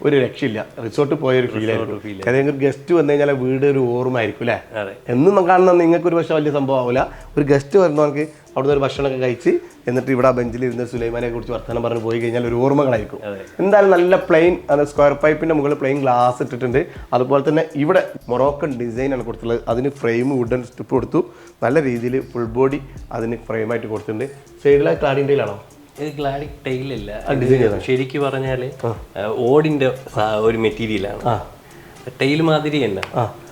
ഒരു രക്ഷയില്ല. റിസോർട്ട് പോയ ഒരു ഫീൽ ആയിരിക്കും. ഏതെങ്കിലും ഗസ്റ്റ് വന്നു കഴിഞ്ഞാൽ വീട് ഒരു ഓർമ്മ ആയിരിക്കും അല്ലേ? എന്നും എന്നും കാണുന്ന നിങ്ങൾക്ക് ഒരു പക്ഷേ വലിയ സംഭവം ആവില്ല ഒരു ഗസ്റ്റ് വരുന്നവർക്ക് അവിടുന്ന് ഒരു ഭക്ഷണമൊക്കെ കഴിച്ച് എന്നിട്ട് ഇവിടെ ഇരുന്ന് സുലൈമാനെ കുറിച്ച് വർത്തമാനം പറഞ്ഞ് പോയി കഴിഞ്ഞാൽ ഒരു ഓർമ്മകളായിരിക്കും. എന്തായാലും നല്ല പ്ലെയിൻ അത് സ്ക്വയർ പൈപ്പിന്റെ മുകളിൽ പ്ലെയിൻ ഗ്ലാസ് ഇട്ടിട്ടുണ്ട്. അതുപോലെ തന്നെ ഇവിടെ മൊറോക്കൻ ഡിസൈൻ ആണ് കൊടുത്തിട്ടുള്ളത്. അതിന് ഫ്രെയിം വുഡൻ സ്റ്റിപ്പ് കൊടുത്തു. നല്ല രീതിയിൽ ഫുൾ ബോഡി അതിന് ഫ്രെയിമായിട്ട് കൊടുത്തിട്ടുണ്ട്. സൈഡിലായി ക്ലാഡിന്റെയിലാണോ ഇത് ഗ്ലാഡിക് ടൈലല്ല ശരിക്കും പറഞ്ഞാൽ ഓടിന്റെ ഒരു മെറ്റീരിയലാണ് ടൈൽ മാതിരി തന്നെ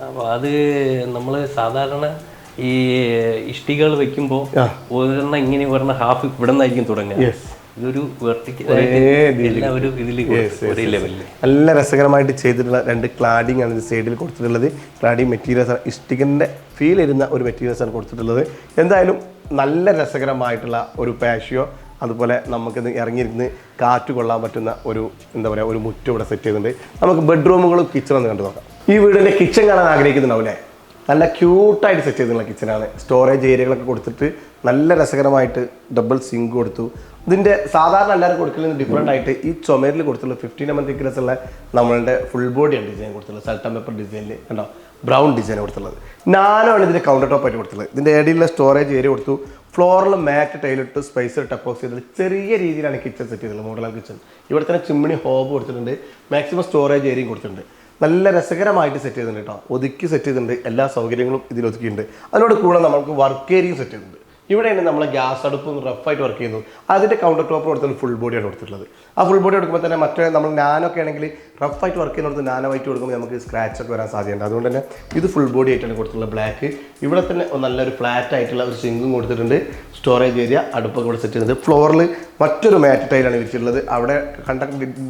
അപ്പൊ അത് നമ്മൾ സാധാരണ ഈ ഇഷ്ടികൾ വെക്കുമ്പോ ഒരെണ്ണം ഇങ്ങനെ ഒരെണ്ണം ഹാഫ് ഇവിടെ നിന്നായിരിക്കും തുടങ്ങുക ഇതൊരു നല്ല രസകരമായിട്ട് ചെയ്തിട്ടുള്ള രണ്ട് ക്ലാഡിംഗ് ആണ് സൈഡിൽ കൊടുത്തിട്ടുള്ളത്. ക്ലാഡിംഗ് മെറ്റീരിയൽസ് ആണ്. ഇഷ്ടികന്റെ ഫീൽ ഇരുന്ന ഒരു മെറ്റീരിയൽസ് ആണ് കൊടുത്തിട്ടുള്ളത്. എന്തായാലും നല്ല രസകരമായിട്ടുള്ള ഒരു പാഷ്യോ അതുപോലെ നമുക്കിത് ഇറങ്ങിയിരുന്ന് കാറ്റ് കൊള്ളാൻ പറ്റുന്ന ഒരു എന്താ പറയുക ഒരു മുറ്റം ഇവിടെ സെറ്റ് ചെയ്തിട്ടുണ്ട്. നമുക്ക് ബെഡ്റൂമുകളും കിച്ചണും ഒന്ന് കണ്ടു നോക്കാം. ഈ വീടിന്റെ കിച്ചൺ കാണാൻ ആഗ്രഹിക്കുന്നുണ്ടാവില്ലേ നല്ല ക്യൂട്ടായിട്ട് സെറ്റ് ചെയ്തിട്ടുള്ള കിച്ചനാണ് സ്റ്റോറേജ് ഏരിയകളൊക്കെ കൊടുത്തിട്ട് നല്ല രസകരമായിട്ട് ഡബിൾ സിങ്ക് കൊടുത്തു. ഇതിന്റെ സാധാരണ എല്ലാവരും കൊടുക്കുന്നതിന് ഡിഫറെന്റ് ആയിട്ട് ഈ ചുമരിൽ കൊടുത്തുള്ള ഫിഫ്റ്റീൻ എം എൻ തിക്നെസ് ഉള്ള നമ്മളുടെ ഫുൾ ബോഡിയാണ് ഡിസൈൻ കൊടുത്തുള്ളത് സൾട്ടൻ പേപ്പർ ഡിസൈനിൽ കണ്ടോ? ബ്രൗൺ ഡിസൈൻ കൊടുത്തുള്ളത് നാനോ ആണ് ഇതിന്റെ കൗണ്ടർ ടോപ്പ് ആയിട്ട് കൊടുത്തുള്ളത് ഇതിന്റെ ഏടിയുള്ള സ്റ്റോറേജ് ഏരിയ കൊടുത്തു. ഫ്ലോറിൽ മാറ്റ് ടൈലിട്ട് സ്പൈസ് ടപ്പോക്സ് ചെയ്തത് ചെറിയ രീതിയിലാണ് കിച്ചൺ സെറ്റ് ചെയ്തത് മോഡൽ കിച്ചൺ ഇവിടെ തന്നെ ചിമ്മിണി ഹോബ് കൊടുത്തിട്ടുണ്ട്. മാക്സിമം സ്റ്റോറേജ് ഏരിയയും കൊടുത്തിട്ടുണ്ട്. നല്ല രസകരമായിട്ട് സെറ്റ് ചെയ്തിട്ടുണ്ട് കേട്ടോ. ഒതുക്കി സെറ്റ് ചെയ്തിട്ടുണ്ട്. എല്ലാ സൗകര്യങ്ങളും ഇതിൽ ഒതുക്കിയിട്ടുണ്ട്. അതിനോട് കൂടെ നമുക്ക് വർക്ക് ഏരിയയും സെറ്റ് ചെയ്തിട്ടുണ്ട്. ഇവിടെയാണ് നമ്മൾ ഗ്യാസ് അടുപ്പും റഫായിട്ട് വർക്ക് ചെയ്യുന്നത്. അതിന്റെ കൗണ്ടർ ടോപ്പ് കൊടുത്തത് ഫുൾ ബോഡിയാണ് കൊടുത്തിട്ടുള്ളത്. ആ ഫുൾ ബോഡി കൊടുക്കുമ്പോൾ തന്നെ മറ്റേ നമ്മൾ നാനൊക്കെ ആണെങ്കിൽ റഫായിട്ട് വർക്ക് ചെയ്യുന്നിടത്ത് നാനോ വൈറ്റ് കൊടുക്കുമ്പോൾ നമുക്ക് സ്ക്രാച്ച് ഒക്കെ വരാൻ സാധ്യതയുണ്ട്. അതുകൊണ്ട് തന്നെ ഇത് ഫുൾ ബോഡി ആയിട്ടാണ് കൊടുത്തിട്ടുള്ളത് ബ്ലാക്ക് ഇവിടെ തന്നെ നല്ലൊരു ഫ്ലാറ്റ് ആയിട്ടുള്ള ഒരു സിങ്കും കൊടുത്തിട്ടുണ്ട്. സ്റ്റോറേജ് ഏരിയ അടുപ്പൊക്കെ ഇവിടെ സെറ്റ് ചെയ്യുന്നത്. ഫ്ലോറിൽ മറ്റൊരു മാറ്റ് ടൈലാണ് വിരിച്ചിട്ടുള്ളത്. അവിടെ കണ്ട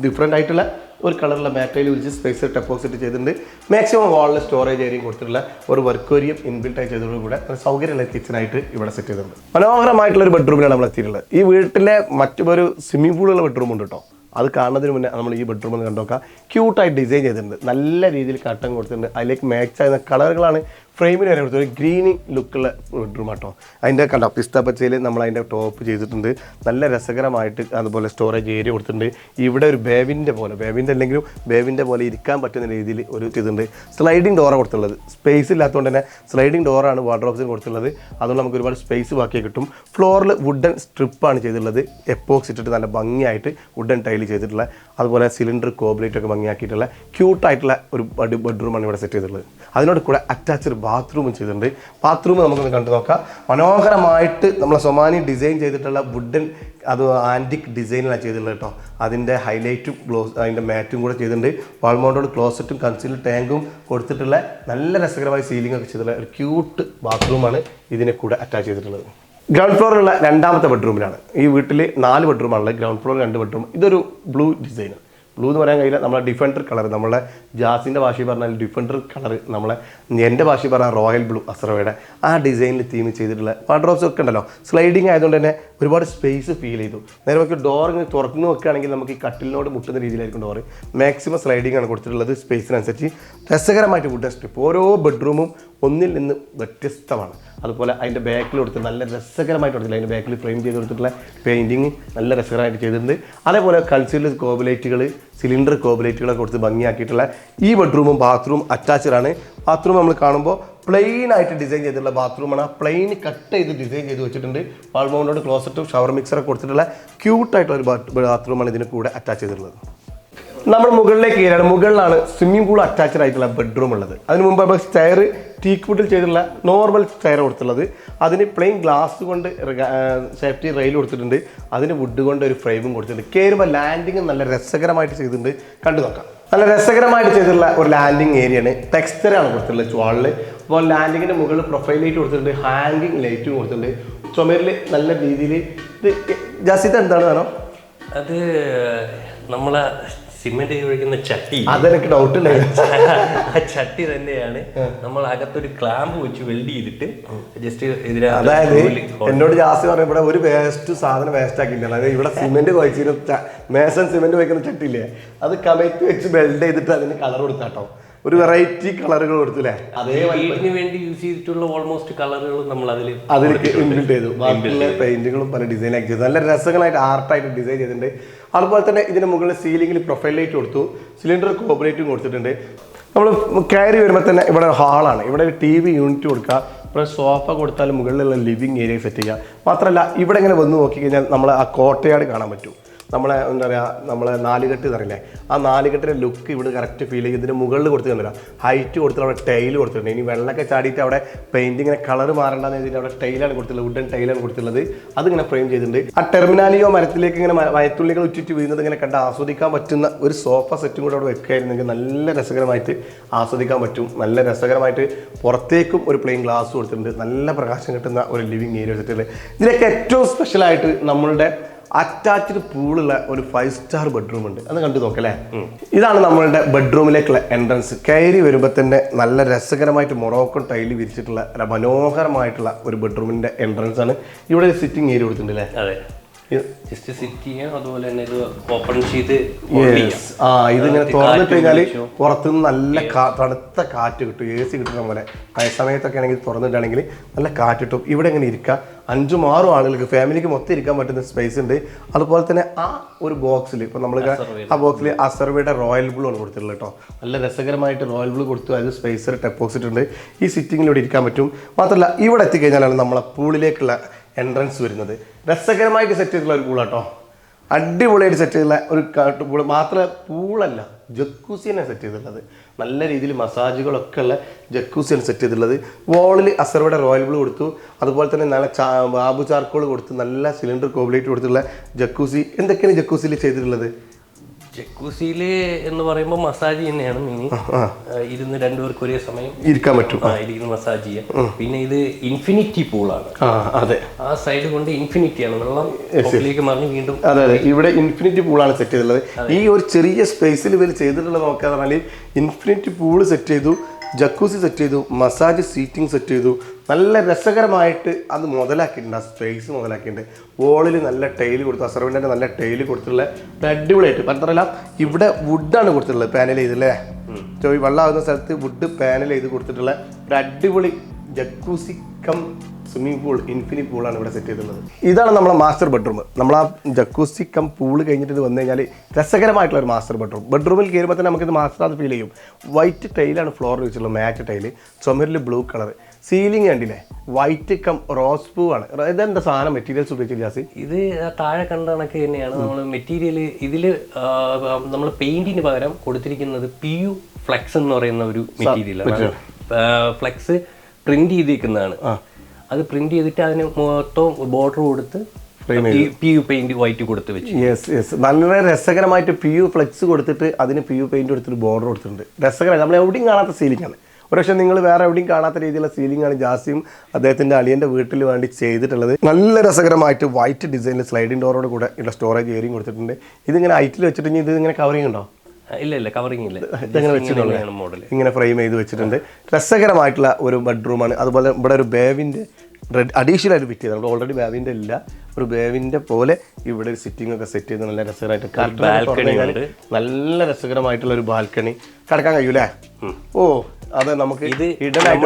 ഡിഫറെന്റ് ആയിട്ടുള്ള ഒരു കളറുള്ള ബാറ്ററിയിൽ വിളിച്ച് സ്പേസ് ഡെപ്പോസിറ്റ് ചെയ്തിട്ടുണ്ട്. മാക്സിമം വാളിൽ സ്റ്റോറേജ് ഏരിയ കൊടുത്തിട്ടുള്ള ഒരു വർക്ക് ഏരിയയും ഇൻബിൽട്ടായി ആയി ചെയ്തതോട് കൂടെ ഒരു സൗകര്യമുള്ള കിച്ചനായിട്ട് ഇവിടെ സെറ്റ് ചെയ്തിട്ടുണ്ട്. മനോഹരമായിട്ടുള്ള ഒരു ബെഡ്റൂമിലാണ് നമ്മൾ എത്തിയിട്ടുള്ളത് ഈ വീട്ടിലെ മറ്റൊരു സ്വിമ്മിംഗ് പൂളുള്ള ബെഡ്റൂം ഉണ്ട് കേട്ടോ അത് കാണുന്നതിന് മുന്നേ നമ്മൾ ഈ ബെഡ്റൂം ഒന്ന് കണ്ടോക്കാം. ക്യൂട്ടായിട്ട് ഡിസൈൻ ചെയ്തിട്ടുണ്ട്. നല്ല രീതിയിൽ കട്ടൻ കൊടുത്തിട്ടുണ്ട്. അതിലേക്ക് മാച്ച് ആയിരുന്ന കളറുകളാണ് ഫ്രെയിമിന് വരെ കൊടുത്തു. ഒരു ഗ്രീനിങ് ലുക്കുള്ള ബെഡ്റൂം ആട്ടോ. അതിന്റെ കണ്ടോ പിസ്ത പച്ചയിൽ നമ്മൾ അതിന്റെ ടോപ്പ് ചെയ്തിട്ടുണ്ട്. നല്ല രസകരമായിട്ട് അതുപോലെ സ്റ്റോറേജ് ഏരിയ കൊടുത്തിട്ടുണ്ട്. ഇവിടെ ഒരു ബേവിന്റെ പോലെ ബേവിന്റെ അല്ലെങ്കിലും ബേവിന്റെ പോലെ ഇരിക്കാൻ പറ്റുന്ന രീതിയിൽ ഒരു ചെയ്തിട്ടുണ്ട് സ്ലൈഡിങ് ഡോറാണ് കൊടുത്തുള്ളത് സ്പേസ് ഇല്ലാത്തതുകൊണ്ട് തന്നെ സ്ലൈഡിങ് ഡോറാണ് വാർഡ്രോബ്സിന് കൊടുത്തുള്ളത് അതുകൊണ്ട് നമുക്ക് ഒരുപാട് സ്പേസ് ബാക്കി കിട്ടും. ഫ്ലോറിൽ വുഡൻ സ്ട്രിപ്പാണ് ചെയ്തിട്ടുള്ളത്. എപ്പോക്സ് ഇട്ടിട്ട് നല്ല ഭംഗിയായിട്ട് വുഡൻ ടൈൽ ചെയ്തിട്ടുള്ള അതുപോലെ സിലിണ്ടർ കോബ്ലേറ്റ് ഒക്കെ ഭംഗിയാക്കിയിട്ടുള്ള ക്യൂട്ടായിട്ടുള്ള ഒരു ബഡ് ബെഡ്റൂമാണ് ഇവിടെ സെറ്റ് ചെയ്തിട്ടുള്ളത്. അതിനോട് കൂടെ അറ്റാച്ച്ഡ് ബാത്റൂമും ചെയ്തിട്ടുണ്ട്. ബാത്റൂം നമുക്കൊന്ന് കണ്ടു നോക്കാം. മനോഹരമായിട്ട് നമ്മൾ സൊമാനി ഡിസൈൻ ചെയ്തിട്ടുള്ള വുഡൻ അത് ആന്റിക് ഡിസൈനിലാണ് ചെയ്തിട്ടുള്ളത് കേട്ടോ. അതിന്റെ ഹൈലൈറ്റും ഗ്ലോസ് അതിന്റെ മാറ്റും കൂടെ ചെയ്തിട്ടുണ്ട്. വാൾമൗണ്ടോട് ക്ലോസറ്റും കൺസീൽ ടാങ്കും കൊടുത്തിട്ടുള്ള നല്ല രസകരമായ സീലിംഗ് ഒക്കെ ചെയ്തിട്ടുള്ള ഒരു ക്യൂട്ട് ബാത്റൂമാണ് ഇതിനെ കൂടെ അറ്റാച്ച് ചെയ്തിട്ടുള്ളത്. ഗ്രൗണ്ട് ഫ്ലോറിലുള്ള രണ്ടാമത്തെ ബെഡ്റൂമിലാണ് ഈ വീട്ടിൽ നാല് ബെഡ്റൂമാണുള്ളത് ഗ്രൗണ്ട് ഫ്ലോർ രണ്ട് ബെഡ്റൂം ഇതൊരു ബ്ലൂ ഡിസൈൻ ബ്ലൂ എന്ന് പറയാൻ കഴിയില്ല. നമ്മളെ ഡിഫൻഡർ കളർ നമ്മളെ ജാസിന്റെ ഭാഷയിൽ പറഞ്ഞാൽ ഡിഫൻഡർ കളർ നമ്മളെ എന്റെ ഭാഷയിൽ പറഞ്ഞാൽ റോയൽ ബ്ലൂ അസ്രവയുടെ ആ ഡിസൈനിൽ തീം ചെയ്തിട്ടുള്ള വാർഡ്രോബ്സ് ഒക്കെ ഉണ്ടല്ലോ. സ്ലൈഡിങ് ആയതുകൊണ്ട് തന്നെ ഒരുപാട് സ്പേസ് ഫീൽ ചെയ്തു. നേരെ നമുക്ക് ഡോർ ഇങ്ങനെ തുറക്കുന്ന വെക്കുകയാണെങ്കിൽ നമുക്ക് ഈ കട്ടിലിനോട് മുട്ടുന്ന രീതിയിലായിരിക്കും ഡോർ മാക്സിമം സ്ലൈഡിംഗ് ആണ് കൊടുത്തിട്ടുള്ളത് സ്പേസിനനുസരിച്ച് രസകരമായിട്ട് വുഡ് സ്ട്രിപ്പ് ഓരോ ബെഡ്റൂമും ഒന്നിൽ നിന്ന് വ്യത്യസ്തമാണ്. അതുപോലെ അതിന്റെ ബാക്കിൽ കൊടുത്ത് നല്ല രസകരമായിട്ട് കൊടുത്തില്ല അതിന്റെ ബാക്കിൽ ഫ്രെയിം ചെയ്ത് കൊടുത്തിട്ടുള്ള പെയിന്റിങ് നല്ല രസകരമായിട്ട് ചെയ്തിട്ടുണ്ട്. അതേപോലെ കൾച്ചറൽ കോബിലേറ്റുകൾ സിലിണ്ടർ കോബിലേറ്റുകളൊക്കെ കൊടുത്ത് ഭംഗിയാക്കിയിട്ടുള്ള ഈ ബെഡ്റൂമും ബാത്റൂം അറ്റാച്ച്ഡ് ആണ്. ബാത്റൂം നമ്മൾ കാണുമ്പോൾ പ്ലെയിൻ ആയിട്ട് ഡിസൈൻ ചെയ്തിട്ടുള്ള ബാത്റൂമാണ് പ്ലെയിൻ കട്ട് ചെയ്ത് ഡിസൈൻ ചെയ്ത് വെച്ചിട്ടുണ്ട്. വാൾ ക്ലോസറ്റും ഷവർ മിക്സറൊക്കെ കൊടുത്തിട്ടുള്ള ക്യൂട്ടായിട്ടുള്ള ഒരു ബാത്റൂമാണ് ഇതിന് കൂടെ അറ്റാച്ച് ചെയ്തിട്ടുള്ളത്. നമ്മൾ മുകളിലേക്ക് കയറിയാണ് മുകളിലാണ് സ്വിമ്മിംഗ് പൂൾ അറ്റാച്ച്ഡ് ആയിട്ടുള്ള ബെഡ്റൂം ഉള്ളത്. അതിന് മുമ്പ് നമ്മൾ സ്റ്റെയർ ടീക്ക് വുഡിൽ ചെയ്തിട്ടുള്ള നോർമൽ സ്റ്റെയർ കൊടുത്തുള്ളത് അതിന് പ്ലെയിൻ ഗ്ലാസ് കൊണ്ട് സേഫ്റ്റി റെയിൽ കൊടുത്തിട്ടുണ്ട്. അതിന് വുഡ് കൊണ്ട് ഒരു ഫ്രെയിമും കൊടുത്തിട്ടുണ്ട്. കയറുമ്പോൾ ലാൻഡിങ് നല്ല രസകരമായിട്ട് ചെയ്തിട്ടുണ്ട്. കണ്ടു നോക്കാം. നല്ല രസകരമായിട്ട് ചെയ്തിട്ടുള്ള ഒരു ലാൻഡിങ് ഏരിയയാണ് ടെക്സ്ചറാണ് കൊടുത്തിട്ടുള്ളത് വാളിൽ അപ്പോൾ ലാൻഡിങ്ങിന്റെ മുകളിൽ പ്രൊഫൈൽ ലൈറ്റ് കൊടുത്തിട്ടുണ്ട് ഹാങ്കിങ് ലൈറ്റ് കൊടുത്തിട്ടുണ്ട്. ചുമരിൽ നല്ല രീതിയിൽ ഇത് ജാസിത്ത് എന്താണ് വേണം? അത് നമ്മളെ സിമെന്റ് ഉപയോഗിക്കുന്ന ചട്ടി. അതെനിക്ക് ഡൗട്ട് ഇല്ല. ആ ചട്ടി തന്നെയാണ്. നമ്മൾ അകത്തൊരു ക്ലാമ്പ് വെച്ച് വെൽഡ് ചെയ്തിട്ട് ജസ്റ്റ് അതായത് എന്നോട് ജാസ്തി പറഞ്ഞു ഇവിടെ ഒരു വേസ്റ്റ് സാധനം വേസ്റ്റ് ആക്കിയില്ല അതായത് ഇവിടെ സിമെന്റ് കുഴച്ചിരുന്ന മേസൺ സിമെന്റ് വയ്ക്കുന്ന ചട്ടിയില്ലേ? അത് കമഴ്ത്തി വെച്ച് വെൽഡ് ചെയ്തിട്ട് അതിന് കളർ കൊടുത്താട്ടോ. ഒരു വെറൈറ്റി കളറുകൾ കൊടുത്തില്ലേ? അതേ വീടിന് വേണ്ടി യൂസ് ചെയ്തിട്ടുള്ള ഓൾമോസ്റ്റ് കളറുകളും നമ്മൾ അതിൽ അതിലേക്ക് ഇൻബിൽഡ് ചെയ്തു. ബാക്കിയുള്ള പെയിന്റുകളും പല ഡിസൈൻ ആക്കി ചെയ്തു. നല്ല രസങ്ങളായിട്ട് ആർട്ടായിട്ട് ഡിസൈൻ ചെയ്തിട്ടുണ്ട്. അതുപോലെ തന്നെ ഇതിന് മുകളിൽ സീലിംഗിൽ പ്രൊഫൈൽ ലൈറ്റ് കൊടുത്തു. സിലിണ്ടർ കോപ്പറേറ്റും കൊടുത്തിട്ടുണ്ട്. നമ്മൾ കയറി വരുമ്പോൾ തന്നെ ഇവിടെ ഹാളാണ് ഇവിടെ ഒരു ടി വി യൂണിറ്റ് കൊടുക്കുക. ഇവിടെ സോഫ കൊടുത്താൽ മുകളിലുള്ള ലിവിങ് ഏരിയ സെറ്റ് ചെയ്യുക. മാത്രമല്ല ഇവിടെ ഇങ്ങനെ വന്ന് നോക്കിക്കഴിഞ്ഞാൽ നമ്മൾ ആ കോട്ടയാട് കാണാൻ പറ്റും. നമ്മളെ എന്താ പറയുക നമ്മളെ നാലുകെട്ട് എന്നറിയില്ലേ ആ നാലുകെട്ടിന്റെ ലുക്ക് ഇവിടെ കറക്റ്റ് ഫീൽ ചെയ്യും. ഇതിന്റെ മുകളിൽ തന്നില്ല ഹൈറ്റ് കൊടുത്തിട്ട് അവിടെ ടൈൽ കൊടുത്തിട്ടുണ്ട്. ഇനി വെള്ളമൊക്കെ ചാടിയിട്ട് അവിടെ പെയിന്റിങ്ങിനെ കളർ മാറേണ്ടെന്ന് എഴുതിയിട്ട് അവിടെ ടൈലാണ് കൊടുത്തിട്ടുള്ളത് വുഡൻ ടൈലാണ് കൊടുത്തിട്ടുള്ളത്. അതിങ്ങനെ ഫ്രെയിം ചെയ്തിട്ടുണ്ട്. ആ ടെർമിനാലിയോ മരത്തിലേക്ക് ഇങ്ങനെ മയത്തുള്ളികൾ ഉറ്റിട്ട് വീഴുന്നത് ഇങ്ങനെ കണ്ട് ആസ്വദിക്കാൻ പറ്റുന്ന ഒരു സോഫ സെറ്റും കൂടെ അവിടെ വെക്കുകയായിരുന്നെങ്കിൽ നല്ല രസകരമായിട്ട് ആസ്വദിക്കാൻ പറ്റും. നല്ല രസകരമായിട്ട് പുറത്തേക്കും ഒരു പ്ലെയിൻ ഗ്ലാസ് കൊടുത്തിട്ടുണ്ട്. നല്ല പ്രകാശം കിട്ടുന്ന ഒരു ലിവിങ് ഏരിയ വെച്ചിട്ടുണ്ട് ഇതിലൊക്കെ ഏറ്റവും സ്പെഷ്യലായിട്ട് നമ്മളുടെ അറ്റാച്ച്ഡ് പൂളുള്ള ഒരു ഫൈവ് സ്റ്റാർ ബെഡ്റൂം ഉണ്ട്. അത് കണ്ടു നോക്കല്ലേ ഇതാണ് നമ്മളുടെ ബെഡ്റൂമിലേക്കുള്ള എൻട്രൻസ് കയറി വരുമ്പോൾ തന്നെ നല്ല രസകരമായിട്ട് മൊറോക്കൺ ടൈൽ വിരിച്ചിട്ടുള്ള മനോഹരമായിട്ടുള്ള ഒരു ബെഡ്റൂമിന്റെ എൻട്രൻസ് ആണ്. ഇവിടെ സിറ്റിംഗ് ഏരിയ കൊടുത്തിട്ടുണ്ട് അല്ലേ? ജസ്റ്റ് സിറ്റ് ചെയ്യാം അതുപോലെ തന്നെ ഇത് ഓപ്പൺ ചെയ്ത് ആ ഇതിങ്ങനെ തുറന്നിട്ട് കഴിഞ്ഞാൽ. പുറത്തുനിന്ന് നല്ല തണുത്ത കാറ്റ് കിട്ടും. എ സി കിട്ടുന്ന പോലെ. ആ സമയത്തൊക്കെ ആണെങ്കിൽ തുറന്നിട്ടാണെങ്കിൽ നല്ല കാറ്റ് കിട്ടും. ഇവിടെ ഇങ്ങനെ ഇരിക്കുക അഞ്ചും ആറും ആളുകൾക്ക് ഫാമിലിക്ക് മൊത്തം ഇരിക്കാൻ പറ്റുന്ന സ്പേസ് ഉണ്ട്. അതുപോലെ തന്നെ ആ ഒരു ബോക്സിൽ ഇപ്പൊ നമ്മൾ ആ ബോക്സിൽ അസർവയുടെ റോയൽ ബ്ലൂ ആണ് കൊടുത്തിട്ടുള്ളത് കേട്ടോ നല്ല രസകരമായിട്ട് റോയൽ ബ്ലൂ കൊടുത്തു. അതിൽ സ്പേസർ ടെപ്പോസിറ്റ് ഉണ്ട് ഈ സിറ്റിങ്ങിലൂടെ ഇരിക്കാൻ പറ്റും. മാത്രമല്ല ഇവിടെ എത്തിക്കഴിഞ്ഞാലാണ് നമ്മളെ പൂളിലേക്കുള്ള എൻട്രൻസ് വരുന്നത്. രസകരമായിട്ട് സെറ്റ് ചെയ്തിട്ടുള്ള ഒരു പൂളാട്ടോ അടിപൊളിയായിട്ട് സെറ്റ് ചെയ്തുള്ള ഒരു കാട്ടു പൂൾ മാത്രമല്ല പൂളല്ല. ജക്കൂസിയാണ് സെറ്റ് ചെയ്തിട്ടുള്ളത്. നല്ല രീതിയിൽ മസാജുകളൊക്കെ ഉള്ള ജക്കൂസിയാണ് സെറ്റ് ചെയ്തിട്ടുള്ളത്. വോളിൽ അസർവയുടെ റോയൽ ബ്ലൂ കൊടുത്തു. അതുപോലെ തന്നെ നല്ല ചാ ബാബു ചാർക്കോൾ കൊടുത്ത് നല്ല സിലിണ്ടർ കോബ്ലേറ്റ് കൊടുത്തുള്ള ജക്കൂസി എന്തൊക്കെയാണ് ജക്കൂസിയിൽ ചെയ്തിട്ടുള്ളത്? ജക്കൂസിയിൽ എന്ന് പറയുമ്പോൾ മസാജ് തന്നെയാണ് മീനിങ് ഇരുന്ന് രണ്ടുപേർക്ക് ഒരേ സമയം ഇരിക്കാൻ പറ്റും. ആ, ഇരുന്ന് മസാജ് ചെയ്യാം. പിന്നെ ഇത് ഇൻഫിനിറ്റി പൂളാണ്. ആണ് അതെ. ആ സൈഡ് കൊണ്ട് ഇൻഫിനിറ്റി ആണ്. വെള്ളം മറിഞ്ഞ് വീണ്ടും അതെ അതെ. ഇവിടെ ഇൻഫിനിറ്റി പൂളാണ് സെറ്റ് ചെയ്തിട്ടുള്ളത്. ഈ ഒരു ചെറിയ സ്പേസിൽ ഇവർ ചെയ്തിട്ടുള്ളത് നോക്കാന്ന് പറഞ്ഞാൽ ഇൻഫിനിറ്റി പൂൾ സെറ്റ് ചെയ്തു ജക്കൂസി സെറ്റ് ചെയ്തു മസാജ് സീറ്റിംഗ് സെറ്റ് ചെയ്തു നല്ല രസകരമായിട്ട് അത് മുതലാക്കിയിട്ടുണ്ട്. ആ സ്പേസ് മുതലാക്കിയിട്ടുണ്ട്. വോളിൽ നല്ല ടൈൽ കൊടുത്തു. അസർവിന്റെ നല്ല ടൈൽ കൊടുത്തിട്ടുള്ള അടിപൊളിയായിട്ട്. പറഞ്ഞല്ല ഇവിടെ വുഡാണ് കൊടുത്തിട്ടുള്ളത് പാനൽ ചെയ്തല്ലേ ചോയ് വെള്ളമാകുന്ന സ്ഥലത്ത് വുഡ് പാനൽ ചെയ്ത് കൊടുത്തിട്ടുള്ള ഒരു അടിപൊളി jacuzzi cum swimming pool infinite പൂളാണ് ഇവിടെ സെറ്റ് ചെയ്തിട്ടുള്ളത്. ഇതാണ് നമ്മുടെ മാസ്റ്റർ ബെഡ്റൂം നമ്മൾ ആ ജക്കൂസി കം പൂൾ കഴിഞ്ഞിട്ട് ഇത് വന്നു കഴിഞ്ഞാൽ രസകരമായിട്ടുള്ള ഒരു മാസ്റ്റർ ബെഡ്റൂം ബെഡ്റൂമിൽ കയറുമ്പോൾ തന്നെ നമുക്കിത് മാസ്റ്റർ അത് ഫീൽ ചെയ്യും. വൈറ്റ് ടൈലാണ് ഫ്ലോർ വെച്ചിട്ടുള്ളത് മാറ്റ് ടൈൽ ചുമരിൽ ബ്ലൂ കളർ സീലിംഗ് കണ്ടില്ലേ? വൈറ്റ് കം റോസ് പൂ ആണ്. ഇതെന്താ സാധനം? മെറ്റീരിയൽസ് ഉപയോഗിച്ചില്ല ജാസി? ഇത് താഴെ കണ്ട കണക്ക് തന്നെയാണ്. നമ്മൾ മെറ്റീരിയൽ ഇതിൽ നമ്മൾ പെയിന്റിന് പകരം കൊടുത്തിരിക്കുന്നത് പി യു ഫ്ലെക്സ് എന്ന് പറയുന്ന ഒരു മെറ്റീരിയലാണ് ഫ്ലെക്സ് പ്രിന്റ് ചെയ്തിരിക്കുന്നതാണ് അത് പ്രിന്റ് ചെയ്തിട്ട് അതിന് മൊത്തം ബോർഡർ കൊടുത്ത് പി യു പെയിന്റ് വൈറ്റ് കൊടുത്ത് വെച്ചു. യെസ് യെസ് നല്ല രസകരമായിട്ട് പി യു ഫ്ലെക്സ് കൊടുത്തിട്ട് അതിന് പി യു പെയിന്റ് കൊടുത്തിട്ട് ബോർഡർ കൊടുത്തിട്ടുണ്ട്. രസകരമായി നമ്മൾ എവിടെയും കാണാത്ത സീലിംഗ് ആണ്. പക്ഷേ നിങ്ങൾ വേറെ എവിടെയും കാണാത്ത രീതിയിലുള്ള സീലിംഗ് ആണ് ജാസിയും അദ്ദേഹത്തിന്റെ അളിയന്റെ വീട്ടിൽ വേണ്ടി ചെയ്തിട്ടുള്ളത്. നല്ല രസകരമായിട്ട് വൈറ്റ് ഡിസൈനിൽ സ്ലൈഡിംഗ് ഡോറോട് കൂടെ ഉള്ള സ്റ്റോറേജ് ഏരിയയും കൊടുത്തിട്ടുണ്ട്. ഇതിങ്ങനെ ഹൈറ്റിൽ വെച്ചിട്ട് ഇനി ഇത് ഇങ്ങനെ കവറിംഗ് ഉണ്ടോ? ഇല്ല ഇല്ല കവറിങ് ഇല്ല. ഇതെങ്ങനെ വെച്ചിട്ടുള്ള മോഡൽ ഇങ്ങനെ. ഫ്രെയിം ചെയ്ത് വെച്ചിട്ടുണ്ട്. രസകരമായിട്ടുള്ള ഒരു ബെഡ്റൂമാണ് അതുപോലെ ഇവിടെ ഒരു ബേവിന്റെ റെഡ് അഡീഷണൽ ആയിട്ട് ഫിറ്റ് ചെയ്തത് ഓൾറെഡി ബേവിന്റെ ഇല്ല. ഒരു ബേവിന്റെ പോലെ ഇവിടെ ഒരു സിറ്റിംഗ് ഒക്കെ സെറ്റ് ചെയ്ത് നല്ല രസകരമായിട്ട് നല്ല രസകരമായിട്ടുള്ള ഒരു ബാൽക്കണി കിടക്കാൻ കഴിയൂലേ? ഓ അത് നമുക്ക് ഇത്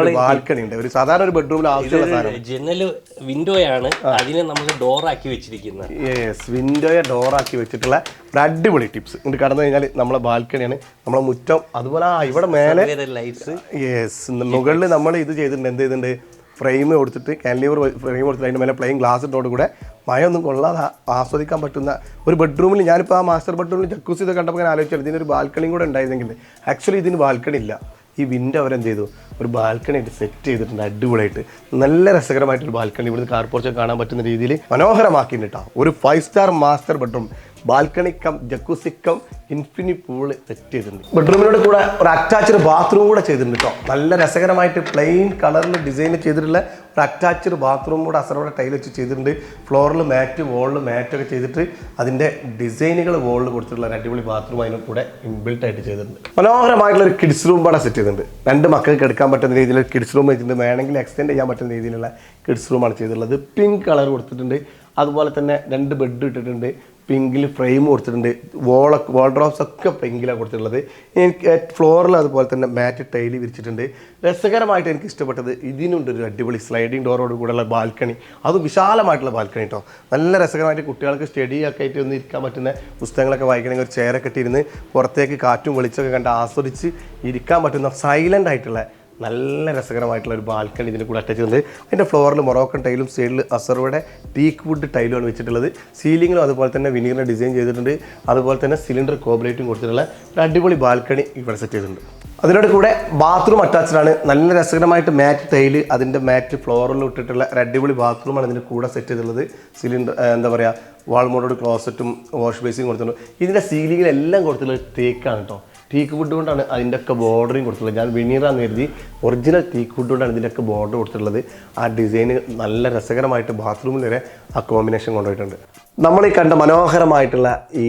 ഒരു ബാൽക്കണി ഉണ്ട്. ഒരു സാധാരണ ഒരു ബെഡ്റൂമിൽ ആവശ്യമുള്ള സാധനം. ജനൽ വിൻഡോ ആണ് അതിനെ നമ്മൾ ഡോർ ആക്കി വെച്ചിരിക്കുന്നത്. യെസ് വിൻഡോയെ ഡോർ ആക്കി വെച്ചിട്ടുള്ള ഒരു അടിപൊളി ടിപ്സ് ഇത് കടന്നു കഴിഞ്ഞാൽ നമ്മളെ ബാൽക്കണിയാണ് നമ്മളെ മുറ്റം അതുപോലെ ആ ഇവിടെ മേലെ ലൈറ്റ്സ് യെസ് മുകളിൽ നമ്മൾ ഇത് ചെയ്തിട്ടുണ്ട്. എന്ത് ചെയ്തിട്ടുണ്ട്? ഫ്രെയിം കൊടുത്തിട്ട് കാൻലിവർ ഫ്രെയിം കൊടുത്തിട്ട് അതിന്റെ മേലെ പ്ലെയിൻ ഗ്ലാസ് ഇട്ടോട് കൂടെ മഴയൊന്നും കൊള്ളാതെ ആസ്വദിക്കാൻ പറ്റുന്ന ഒരു ബെഡ്റൂമിൽ ഞാനിപ്പോൾ ആ മാസ്റ്റർ ബെഡ്റൂമിൽ ജക്കൂസ് ഇത് കണ്ടപ്പോൾ ഞാൻ ആലോചിച്ചത് ഇതിനൊരു ബാൽക്കണിയും കൂടെ ഉണ്ടായിരുന്നെങ്കിൽ ആക്ച്വലി ഇതിന് ബാൽക്കണി ഇല്ല. ഈ വിൻഡോ അവരെന്ത് ചെയ്തു? ഒരു ബാൽക്കണി ആയിട്ട് സെറ്റ് ചെയ്തിട്ടുണ്ട് അടിപൊളിയായിട്ട്. നല്ല രസകരമായിട്ടൊരു ബാൽക്കണി ഇവിടുന്ന് കാർ പോർച്ചൊക്കെ കാണാൻ പറ്റുന്ന രീതിയിൽ മനോഹരമാക്കിയിട്ടുണ്ട് കേട്ടോ ഒരു five star master bedroom balcony cum jacuzzi cum infinity pool set ചെയ്തിട്ടുണ്ട്. ബെഡ്റൂമിനോട് കൂടെ ഒരു അറ്റാച്ച്ഡ് ബാത്റൂം കൂടെ ചെയ്തിട്ടുണ്ട് കേട്ടോ നല്ല രസകരമായിട്ട് പ്ലെയിൻ കളറിൽ ഡിസൈൻ ചെയ്തിട്ടുള്ള ഒരു അറ്റാച്ച്ഡ് ബാത്റൂം കൂടെ അസറോടെ ടൈൽ വെച്ച് ചെയ്തിട്ടുണ്ട്. ഫ്ലോറിൽ മാറ്റ് വോളിൽ മാറ്റൊക്കെ ചെയ്തിട്ട് അതിന്റെ ഡിസൈനുകൾ വോളിൽ കൊടുത്തിട്ടുള്ള ഒരു അടിപൊളി ബാത്റൂം അതിന് കൂടെ ഇൻബിൽട്ട് ആയിട്ട് ചെയ്തിട്ടുണ്ട്. മനോഹരമായിട്ടുള്ള ഒരു കിഡ്സ് റൂം കൂടെ സെറ്റ് ചെയ്തിട്ടുണ്ട്. രണ്ട് മക്കൾക്ക് എടുക്കാൻ പറ്റുന്ന രീതിയിൽ കിഡ്സ് റൂം വെച്ചിട്ടുണ്ട്. വേണമെങ്കിൽ എക്സ്റ്റെൻഡ് ചെയ്യാൻ പറ്റുന്ന രീതിയിലുള്ള കിഡ്സ് റൂമാണ് ചെയ്തിട്ടുള്ളത്. പിങ്ക് കളർ കൊടുത്തിട്ടുണ്ട്. അതുപോലെ തന്നെ രണ്ട് ബെഡ് ഇട്ടിട്ടുണ്ട്. പിങ്കിൽ ഫ്രെയിം കൊടുത്തിട്ടുണ്ട്. വോളൊക്കെ വാൾഡ്രോപ്സ് ഒക്കെ പിങ്കിലാണ് കൊടുത്തിട്ടുള്ളത്. എനിക്ക് ഫ്ലോറിൽ അതുപോലെ തന്നെ മാറ്റ് ടൈൽ വിരിച്ചിട്ടുണ്ട്. രസകരമായിട്ട് എനിക്ക് ഇഷ്ടപ്പെട്ടത് ഇതിനുണ്ട് ഒരു അടിപൊളി സ്ലൈഡിങ് ഡോറോട് കൂടെയുള്ള ബാൽക്കണി അതും വിശാലമായിട്ടുള്ള ബാൽക്കണി കേട്ടോ നല്ല രസകരമായിട്ട് കുട്ടികൾക്ക് സ്റ്റഡി ഒക്കെ ആയിട്ട് ഒന്ന് ഇരിക്കാൻ പറ്റുന്ന പുസ്തകങ്ങളൊക്കെ വായിക്കണമെങ്കിൽ ഒരു ചെയറൊക്കെ ഇട്ടിരുന്ന് പുറത്തേക്ക് കാറ്റും വെളിച്ചൊക്കെ കണ്ട് ആസ്വദിച്ച് ഇരിക്കാൻ പറ്റുന്ന സൈലന്റ് ആയിട്ടുള്ള നല്ല രസകരമായിട്ടുള്ള ഒരു ബാൽക്കണി ഇതിന്റെ കൂടെ അറ്റാച്ച് ചെയ്തിട്ടുണ്ട് അതിന്റെ ഫ്ലോറിൽ മൊറോക്കൻ ടൈലും സൈഡിൽ അസറുടെ ടീക്ക് വുഡ് ടൈലുമാണ് വെച്ചിട്ടുള്ളത്. സീലിങ്ങിലും അതുപോലെ തന്നെ വിനീറിനെ ഡിസൈൻ ചെയ്തിട്ടുണ്ട്. അതുപോലെ തന്നെ സിലിണ്ടർ കോബറേറ്റും കൊടുത്തിട്ടുള്ള ഒരു അടിപൊളി ബാൽക്കണി ഇവിടെ സെറ്റ് ചെയ്തിട്ടുണ്ട്. അതിനോട് കൂടെ ബാത്റൂം ആണ്. നല്ല രസകരമായിട്ട് മാറ്റ് ടൈൽ അതിന്റെ മാറ്റ് ഫ്ലോറിൽ ഇട്ടിട്ടുള്ള ഒരു അടിപൊളി ബാത്റൂമാണ് ഇതിന്റെ കൂടെ സെറ്റ് ചെയ്തിട്ടുള്ളത്. സിലിണ്ടർ എന്താ പറയുക വാൾമോഡോട് ക്ലോസറ്റും വാഷ് ബേസിനും കൊടുത്തിട്ടുണ്ട്. ഇതിന്റെ സീലിങ്ങിലെല്ലാം കൊടുത്തിട്ടുള്ളത് തേക്കാണ് കേട്ടോ ടീക്ക് വുഡ് കൊണ്ടാണ് അതിന്റെ ഒക്കെ ബോർഡറിങ് കൊടുത്തിട്ടുള്ളത്. ഞാൻ വിനീറാന്ന് കരുതി ഒറിജിനൽ ടീക്ക് വുഡ് കൊണ്ടാണ് ഇതിന്റെ ഒക്കെ ബോർഡർ കൊടുത്തിട്ടുള്ളത്. ആ ഡിസൈൻ നല്ല രസകരമായിട്ട് ബാത്റൂമിൽ വരെ ആ കോമ്പിനേഷൻ കൊണ്ടുപോയിട്ടുണ്ട്. നമ്മൾ ഈ കണ്ട മനോഹരമായിട്ടുള്ള ഈ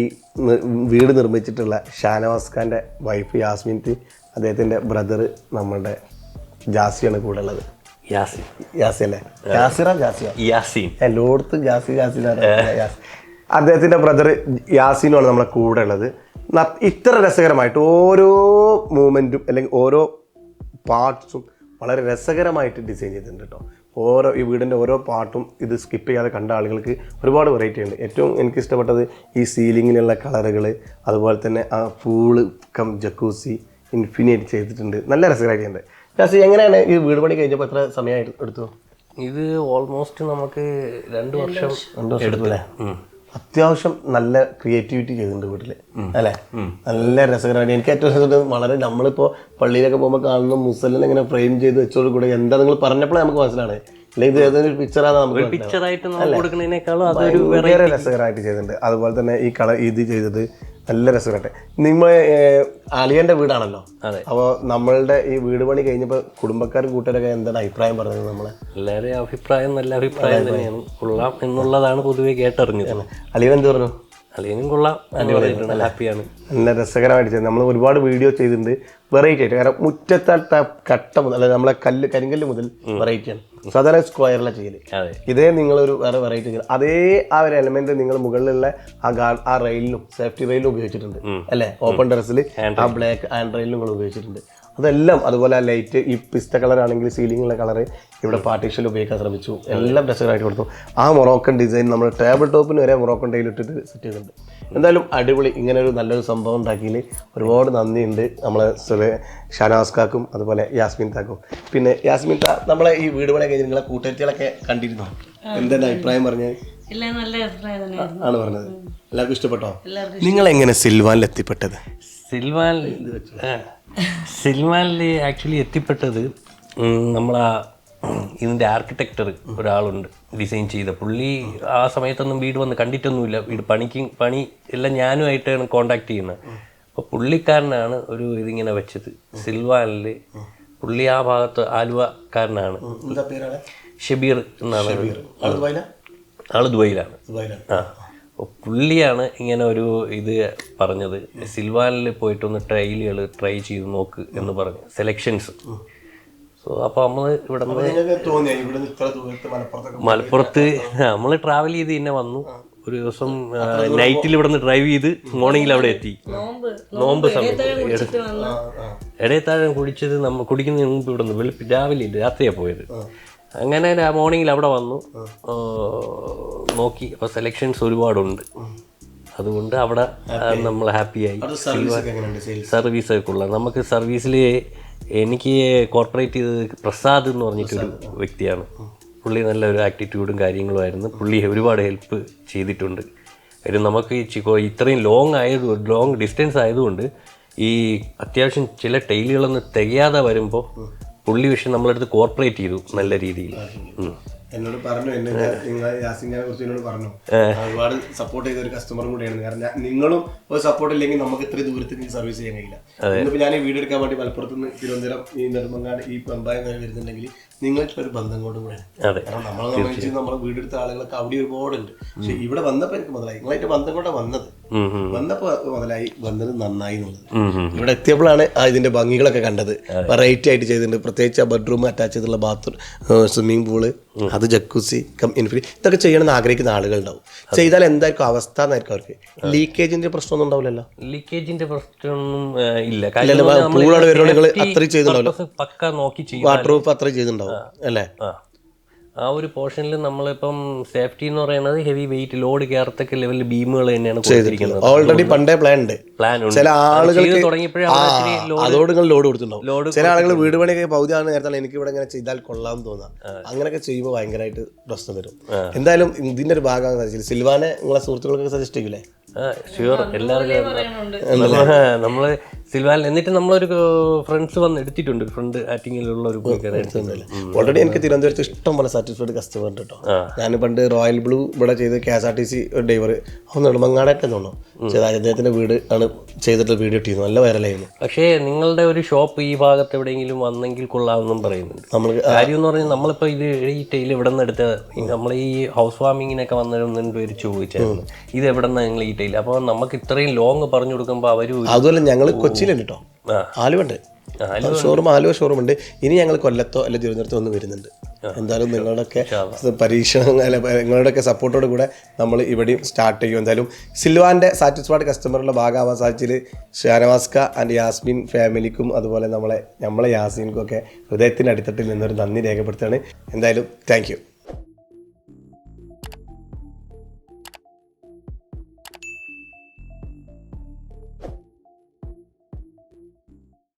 വീട് നിർമ്മിച്ചിട്ടുള്ള ഷാനവാസ് ഖാന്റെ വൈഫ് യാസ്മിൻ തി അദ്ദേഹത്തിന്റെ ബ്രദർ നമ്മളുടെ ജാസിയാണ് കൂടെ ഉള്ളത്. യാസി. അല്ലേ? യാസിറ ജാസിയ? യാസീൻ. എല്ലായിടത്തും ജാസി യാസ്. അദ്ദേഹത്തിന്റെ ബ്രദർ യാസിനുമാണ് നമ്മളെ കൂടെ ഉള്ളത്. ഇത്ര രസകരമായിട്ട് ഓരോ മൂമെന്റും അല്ലെങ്കിൽ ഓരോ പാർട്സും വളരെ രസകരമായിട്ട് ഡിസൈൻ ചെയ്തിട്ടുണ്ട് കേട്ടോ ഓരോ ഈ വീടിന്റെ ഓരോ പാർട്ടും ഇത് സ്കിപ്പ് ചെയ്യാതെ കണ്ട ആളുകൾക്ക് ഒരുപാട് വെറൈറ്റി ഉണ്ട്. ഏറ്റവും എനിക്ക് ഇഷ്ടപ്പെട്ടത് ഈ സീലിങ്ങിലുള്ള കളറുകൾ അതുപോലെ തന്നെ ആ പൂൾ കം ജക്കൂസി ഇൻഫിനിറ്റ് ചെയ്തിട്ടുണ്ട്. നല്ല രസകരമായിട്ടുണ്ട് ജാസി എങ്ങനെയാണ് ഈ വീട് പണി കഴിഞ്ഞപ്പോൾ എത്ര സമയമായിട്ട് എടുത്തു? ഇത് ഓൾമോസ്റ്റ് നമുക്ക് രണ്ട് വർഷം എടുത്തല്ലേ അത്യാവശ്യം നല്ല ക്രിയേറ്റിവിറ്റി ചെയ്തിട്ടുണ്ട് വീട്ടിൽ. അല്ലേ? നല്ല രസകരമായിട്ട് എനിക്ക് ഏറ്റവും രസം വളരെ നമ്മളിപ്പോ പള്ളിയിലൊക്കെ പോകുമ്പോൾ കാണുന്ന മുസലിനെ ഇങ്ങനെ ഫ്രെയിം ചെയ്ത് വെച്ചോട് കൂടെ എന്താ നിങ്ങൾ പറഞ്ഞപ്പോഴേ നമുക്ക് മനസ്സിലാണ് അല്ലെങ്കിൽ ഇത് ഏതൊരു പിക്ചറാണ് നമുക്ക്. പിക്ചറായിട്ട് രസകരമായിട്ട് ചെയ്തിട്ടുണ്ട്. അതുപോലെ തന്നെ ഈ കളർ ഇത് ചെയ്തത് നല്ല രസമായിട്ട് നിങ്ങൾ അലിയന്റെ വീടാണല്ലോ. അതെ. അപ്പോൾ നമ്മളുടെ ഈ വീട് പണി കഴിഞ്ഞപ്പോൾ കുടുംബക്കാരും കൂട്ടുകാരൊക്കെ എന്താണ് അഭിപ്രായം പറഞ്ഞത് നമ്മളെ? എല്ലാവരും അഭിപ്രായം നല്ല അഭിപ്രായം തന്നെയാണ്. കൊള്ളാം എന്നുള്ളതാണ് പൊതുവെ കേട്ടറിഞ്ഞത്. അളിയൻ എന്ത് പറഞ്ഞു? അളിയനും കൊള്ളാം. എന്ന് ഹാപ്പിയാണ്. നല്ല രസകരമായിട്ട് നമ്മൾ ഒരുപാട് വീഡിയോ ചെയ്തിട്ടുണ്ട്. വെറൈറ്റി ആയിട്ട്. കാരണം മുറ്റത്തെ കട്ട മുതൽ അല്ലെങ്കിൽ നമ്മളെ കല്ല് കരിങ്കല്ല് മുതൽ വെറൈറ്റി ആണ്. സാധാരണ സ്ക്വയറിലെ ചെയ്യൽ. ഇതേ നിങ്ങളൊരു വേറെ വെറൈറ്റി ചെയ്യൽ അതേ ആ ഒരു എലമെന്റ് നിങ്ങൾ മുകളിലുള്ള ആ ഗാ ആ റെയിലിലും സേഫ്റ്റി റെയിലും ഉപയോഗിച്ചിട്ടുണ്ട്. അല്ലേ? ഓപ്പൺ ടെറസിൽ ആ ബ്ലാക്ക് ആൻഡ് റെയിലും നിങ്ങൾ ഉപയോഗിച്ചിട്ടുണ്ട്. അതെല്ലാം അതുപോലെ ആ ലൈറ്റ് ഈ പിസ്ത കളർ ആണെങ്കിൽ സീലിംഗിലെ കളർ ഇവിടെ പാർട്ടീഷനിൽ ഉപയോഗിക്കാൻ ശ്രമിച്ചു. എല്ലാം രസകരമായിട്ട് കൊടുത്തു. ആ മൊറോക്കൻ ഡിസൈൻ നമ്മൾ ടേബിൾ ടോപ്പിന് വരെ മൊറോക്കൻ ടൈലിട്ടിട്ട് സെറ്റ് ചെയ്തിട്ടുണ്ട്. എന്തായാലും അടിപൊളി ഇങ്ങനെ ഒരു നല്ലൊരു സംഭവം ഉണ്ടാക്കിയതിൽ ഒരുപാട് നന്ദിയുണ്ട് നമ്മളെ സുരേ കാക്കും അതുപോലെ യാസ്മിൻ താക്കും. പിന്നെ യാസ്മിൻ താ നമ്മളെ ഈ വീട് പണി കഴിഞ്ഞ് നിങ്ങളെ കൂട്ടുകാരികളൊക്കെ കണ്ടിരുന്നു? എന്താണ് അഭിപ്രായം പറഞ്ഞത്? ആണ് പറഞ്ഞത്. എല്ലാവർക്കും ഇഷ്ടപ്പെട്ടോ? നിങ്ങൾ എങ്ങനെ സിൽവാനിൽ എത്തിപ്പെട്ടത് സിൽവാൻ സിൽവാനിൽ ആക്ച്വലി എത്തിപ്പെട്ടത് നമ്മളാ ഇതിന്റെ ആർക്കിടെക്ടർ ഒരാളുണ്ട് ഡിസൈൻ ചെയ്ത. പുള്ളി ആ സമയത്തൊന്നും വീട് വന്ന് കണ്ടിട്ടൊന്നുമില്ല. വീട് പണിക്ക് പണി എല്ലാം ഞാനുമായിട്ടാണ് കോണ്ടാക്ട് ചെയ്യുന്നത്. അപ്പോൾ പുള്ളിക്കാരനാണ് ഒരു ഇതിങ്ങനെ വെച്ചത്. സിൽവാനിൽ പുള്ളി ആ ഭാഗത്ത് ആലുവക്കാരനാണ്. ഷബീർ എന്നാണ് ആൾ ദുബായിലാ? ആൾ ദുബൈയിലാണ്. ആ. പുള്ളിയാണ് ഇങ്ങനെ ഒരു ഇത് പറഞ്ഞത്. സിൽവാനിൽ പോയിട്ടൊന്ന് ട്രയലുകൾ ട്രൈ ചെയ്ത് നോക്ക് എന്ന് പറഞ്ഞു. സെലക്ഷൻസ് സോ അപ്പോൾ നമ്മൾ ഇവിടെ മലപ്പുറത്ത് നമ്മൾ ട്രാവൽ ചെയ്ത് തന്നെ വന്നു. ഒരു ദിവസം നൈറ്റിൽ ഇവിടെ നിന്ന് ഡ്രൈവ് ചെയ്ത് മോർണിംഗിൽ അവിടെ എത്തി. നോമ്പ്. നോമ്പ് സമയത്ത് ഇടയത്താഴം കുടിച്ചത് നമ്മൾ കുടിക്കുന്നതിന് മുമ്പ് ഇവിടെ നിന്ന് വെളുപ്പ് രാവിലെ ഇല്ല? രാത്രിയാണ് പോയത്. അങ്ങനെ മോർണിംഗിൽ അവിടെ വന്നു. നോക്കി. അപ്പോൾ സെലക്ഷൻസ് ഒരുപാടുണ്ട്. അതുകൊണ്ട് അവിടെ നമ്മൾ ഹാപ്പിയായി ആയി. സർവീസ് ഒക്കെ ഉള്ള നമുക്ക് സർവീസിൽ എനിക്ക് കോർപ്പറേറ്റ് ചെയ്തത് പ്രസാദ് എന്ന് പറഞ്ഞിട്ടൊരു വ്യക്തിയാണ്. പുള്ളി നല്ലൊരു ആറ്റിറ്റ്യൂഡും കാര്യങ്ങളുമായിരുന്നു പുള്ളി ഒരുപാട് ഹെൽപ്പ് ചെയ്തിട്ടുണ്ട്. കാര്യം നമുക്ക് ഇത്രയും ലോങ് ആയത് ലോങ് ഡിസ്റ്റൻസ് ആയതുകൊണ്ട് ഈ അത്യാവശ്യം ചില ടൈലുകളൊന്നും തികയാതെ വരുമ്പോൾ പുള്ളി പക്ഷെ നമ്മളെടുത്ത് കോർപ്പറേറ്റ് ചെയ്തു നല്ല രീതിയിൽ. എന്നോട് പറഞ്ഞു എന്നെ നിങ്ങൾ യാസിനെ കുറിച്ച് എന്നോട് പറഞ്ഞു. ഒരുപാട് സപ്പോർട്ട് ചെയ്ത ഒരു കസ്റ്റമറും കൂടിയാണ്. കാരണം നിങ്ങളും ഒരു സപ്പോർട്ട് ഇല്ലെങ്കിൽ നമുക്ക് ഇത്രയും ദൂരത്തേക്ക് സർവീസ് ചെയ്യാൻ കഴിയില്ല. ഇന്നിപ്പോൾ ഞാൻ ഈ വീഡിയോ എടുക്കാൻ വേണ്ടി മലപ്പുറത്ത് നിന്ന് തിരുവനന്തപുരം ഈ നെടുമങ്ങാട് ഈ പമ്പായം വരെ വരുന്നുണ്ടെങ്കിൽ നിങ്ങൾക്കുള്ള ഒരു ബന്ധം കൊണ്ടും അതെ കാരണം നമ്മളെ സംബന്ധിച്ച് നമ്മളെ വീടെടുത്ത ആളുകളൊക്കെ അവിടെ ഒരുപാടുണ്ട്. പക്ഷെ ഇവിടെ വന്നപ്പോ എനിക്ക് മുതലായി. നിങ്ങളായിട്ട് ബന്ധം കൊണ്ട് വന്നത്. വന്നപ്പോ മുതലായി വന്നത് നന്നായി എന്നുള്ളത്. ഇവിടെ എത്തിയപ്പോഴാണ് ഇതിന്റെ ഭംഗികളൊക്കെ കണ്ടത്. വെറൈറ്റി ആയിട്ട് ചെയ്തിട്ടുണ്ട്. പ്രത്യേകിച്ച് ആ ബെഡ്റൂം അറ്റാച്ച് ചെയ്തുള്ള ബാത്റൂം സ്വിമ്മിംഗ് പൂൾ അത് ജക്കൂസി കം ഇൻഫിനി ഇതൊക്കെ ചെയ്യണമെന്ന് ആഗ്രഹിക്കുന്ന ആളുകളുണ്ടാവും. ചെയ്താൽ എന്തായിരിക്കും അവസ്ഥ എന്നായിരിക്കും അവർക്ക്? ലീക്കേജിന്റെ പ്രശ്നമൊന്നും ഉണ്ടാവില്ലല്ലോ? ലീക്കേജിന്റെ പ്രശ്നമൊന്നും ഇല്ല. പൂളോടെ നിങ്ങൾ അത്രയും ചെയ്തിട്ടുണ്ടാവില്ല. വാട്ടർ പ്രൂഫ് അത്രയും ചെയ്തിട്ടുണ്ടാവും അല്ലേ? ആ. ഒരു പോർഷനിൽ നമ്മളിപ്പം സേഫ്റ്റി എന്ന് പറയുന്നത് ഹെവി വെയിറ്റ് ലോഡ് കയറത്തക്ക ലെവലിൽ ബീമുകൾ തന്നെയാണ് ചെയ്തിരിക്കുന്നത്. ഓൾറെഡി പണ്ടേ പ്ലാൻ ഉണ്ട്. പ്ലാൻ ഉണ്ട്. ചില അതോട് ലോഡ് കൊടുത്തിട്ടുണ്ടാവും. ചില ആളുകൾ വീട് പണിയൊക്കെ പൗതിയാണ് നേരത്തെ എനിക്ക് ഇവിടെ ഇങ്ങനെ ചെയ്താൽ കൊള്ളാം തോന്നാം. അങ്ങനെയൊക്കെ ചെയ്യുമ്പോൾ ഭയങ്കരമായിട്ട് പ്രശ്നം വരും. എന്തായാലും ഇതിന്റെ ഒരു ഭാഗമാണ് സിൽവാനെ നിങ്ങളെ സുഹൃത്തുക്കൾക്ക് സജസ്റ്റ് ചെയ്യൂലേ? ഷുവർ എല്ലാവർക്കും നമ്മൾ നമ്മൾ സിൽവാനിൽ എന്നിട്ട് നമ്മളൊരു ഫ്രണ്ട്സ് വന്ന് എടുത്തിട്ടുണ്ട്. ഫ്രണ്ട് ആറ്റിങ്ങിലുള്ള ഒരു. ഓൾറെഡി എനിക്ക് തിരുവനന്തപുരത്ത് ഇഷ്ടം പോലെ സാറ്റിസ്ഫൈഡ് കസ്റ്റമർ ഉണ്ട് കേട്ടോ. ഞാൻ പണ്ട് റോയൽ ബ്ലൂ ഇവിടെ ചെയ്ത് K S R T C driver ഒന്ന് മങ്ങാടായിട്ട് തോന്നുന്നു ചെയ്ത അദ്ദേഹത്തിന്റെ വീട് ആണ് ചെയ്തിട്ടുള്ള വീഡിയോ ഇട്ടിരുന്നു നല്ല വൈറലായിരുന്നു പക്ഷേ നിങ്ങളുടെ ഒരു ഷോപ്പ് ഈ ഭാഗത്ത് എവിടെയെങ്കിലും വന്നെങ്കിൽ കൊള്ളാമെന്നും പറയുന്നുണ്ട്. നമ്മൾ കാര്യം എന്ന് പറഞ്ഞാൽ നമ്മളിപ്പോൾ ഇത് ഈ ടൈൽ ഇവിടെ നിന്ന് എടുത്ത നമ്മൾ ഈ ഹൗസ് വാമിങ്ങിനൊക്കെ വന്നിരുന്നു പേര് ചോദിച്ചായിരുന്നു ഇത് എവിടെ നിന്നാണ് നിങ്ങൾ ഈ ടൈൽ അപ്പോൾ നമുക്ക് ഇത്രയും ലോങ് പറഞ്ഞു കൊടുക്കുമ്പോൾ അവർ അതുപോലെ ഞങ്ങൾ കൊച്ചിയിലുണ്ട് കേട്ടോ ആലുവണ്ട്. ഷോറൂം ആലുവ ഷോറൂം ഉണ്ട് ഇനി ഞങ്ങൾ കൊല്ലത്തോ അല്ലെ തിരുവനന്തപുരത്തോ ഒന്ന് വരുന്നുണ്ട്. എന്തായാലും നിങ്ങളുടെയൊക്കെ പരീക്ഷണം അല്ല നിങ്ങളുടെയൊക്കെ സപ്പോർട്ടോട് കൂടെ നമ്മൾ ഇവിടെയും സ്റ്റാർട്ട് ചെയ്യും. എന്തായാലും സിൽവാന്റെ സാറ്റിസ്ഫൈഡ് കസ്റ്റമറുടെ ഭാഗമാവാൻ സാധിച്ചതിൽ ഷാനവാസ്ക ആൻഡ് യാസ്മിൻ ഫാമിലിക്കും അതുപോലെ നമ്മളെ നമ്മളെ യാസ്മിൻക്കും ഒക്കെ ഹൃദയത്തിന്റെ അടിത്തട്ടിൽ നിന്നൊരു നന്ദി രേഖപ്പെടുത്തുകയാണ്. എന്തായാലും താങ്ക് യു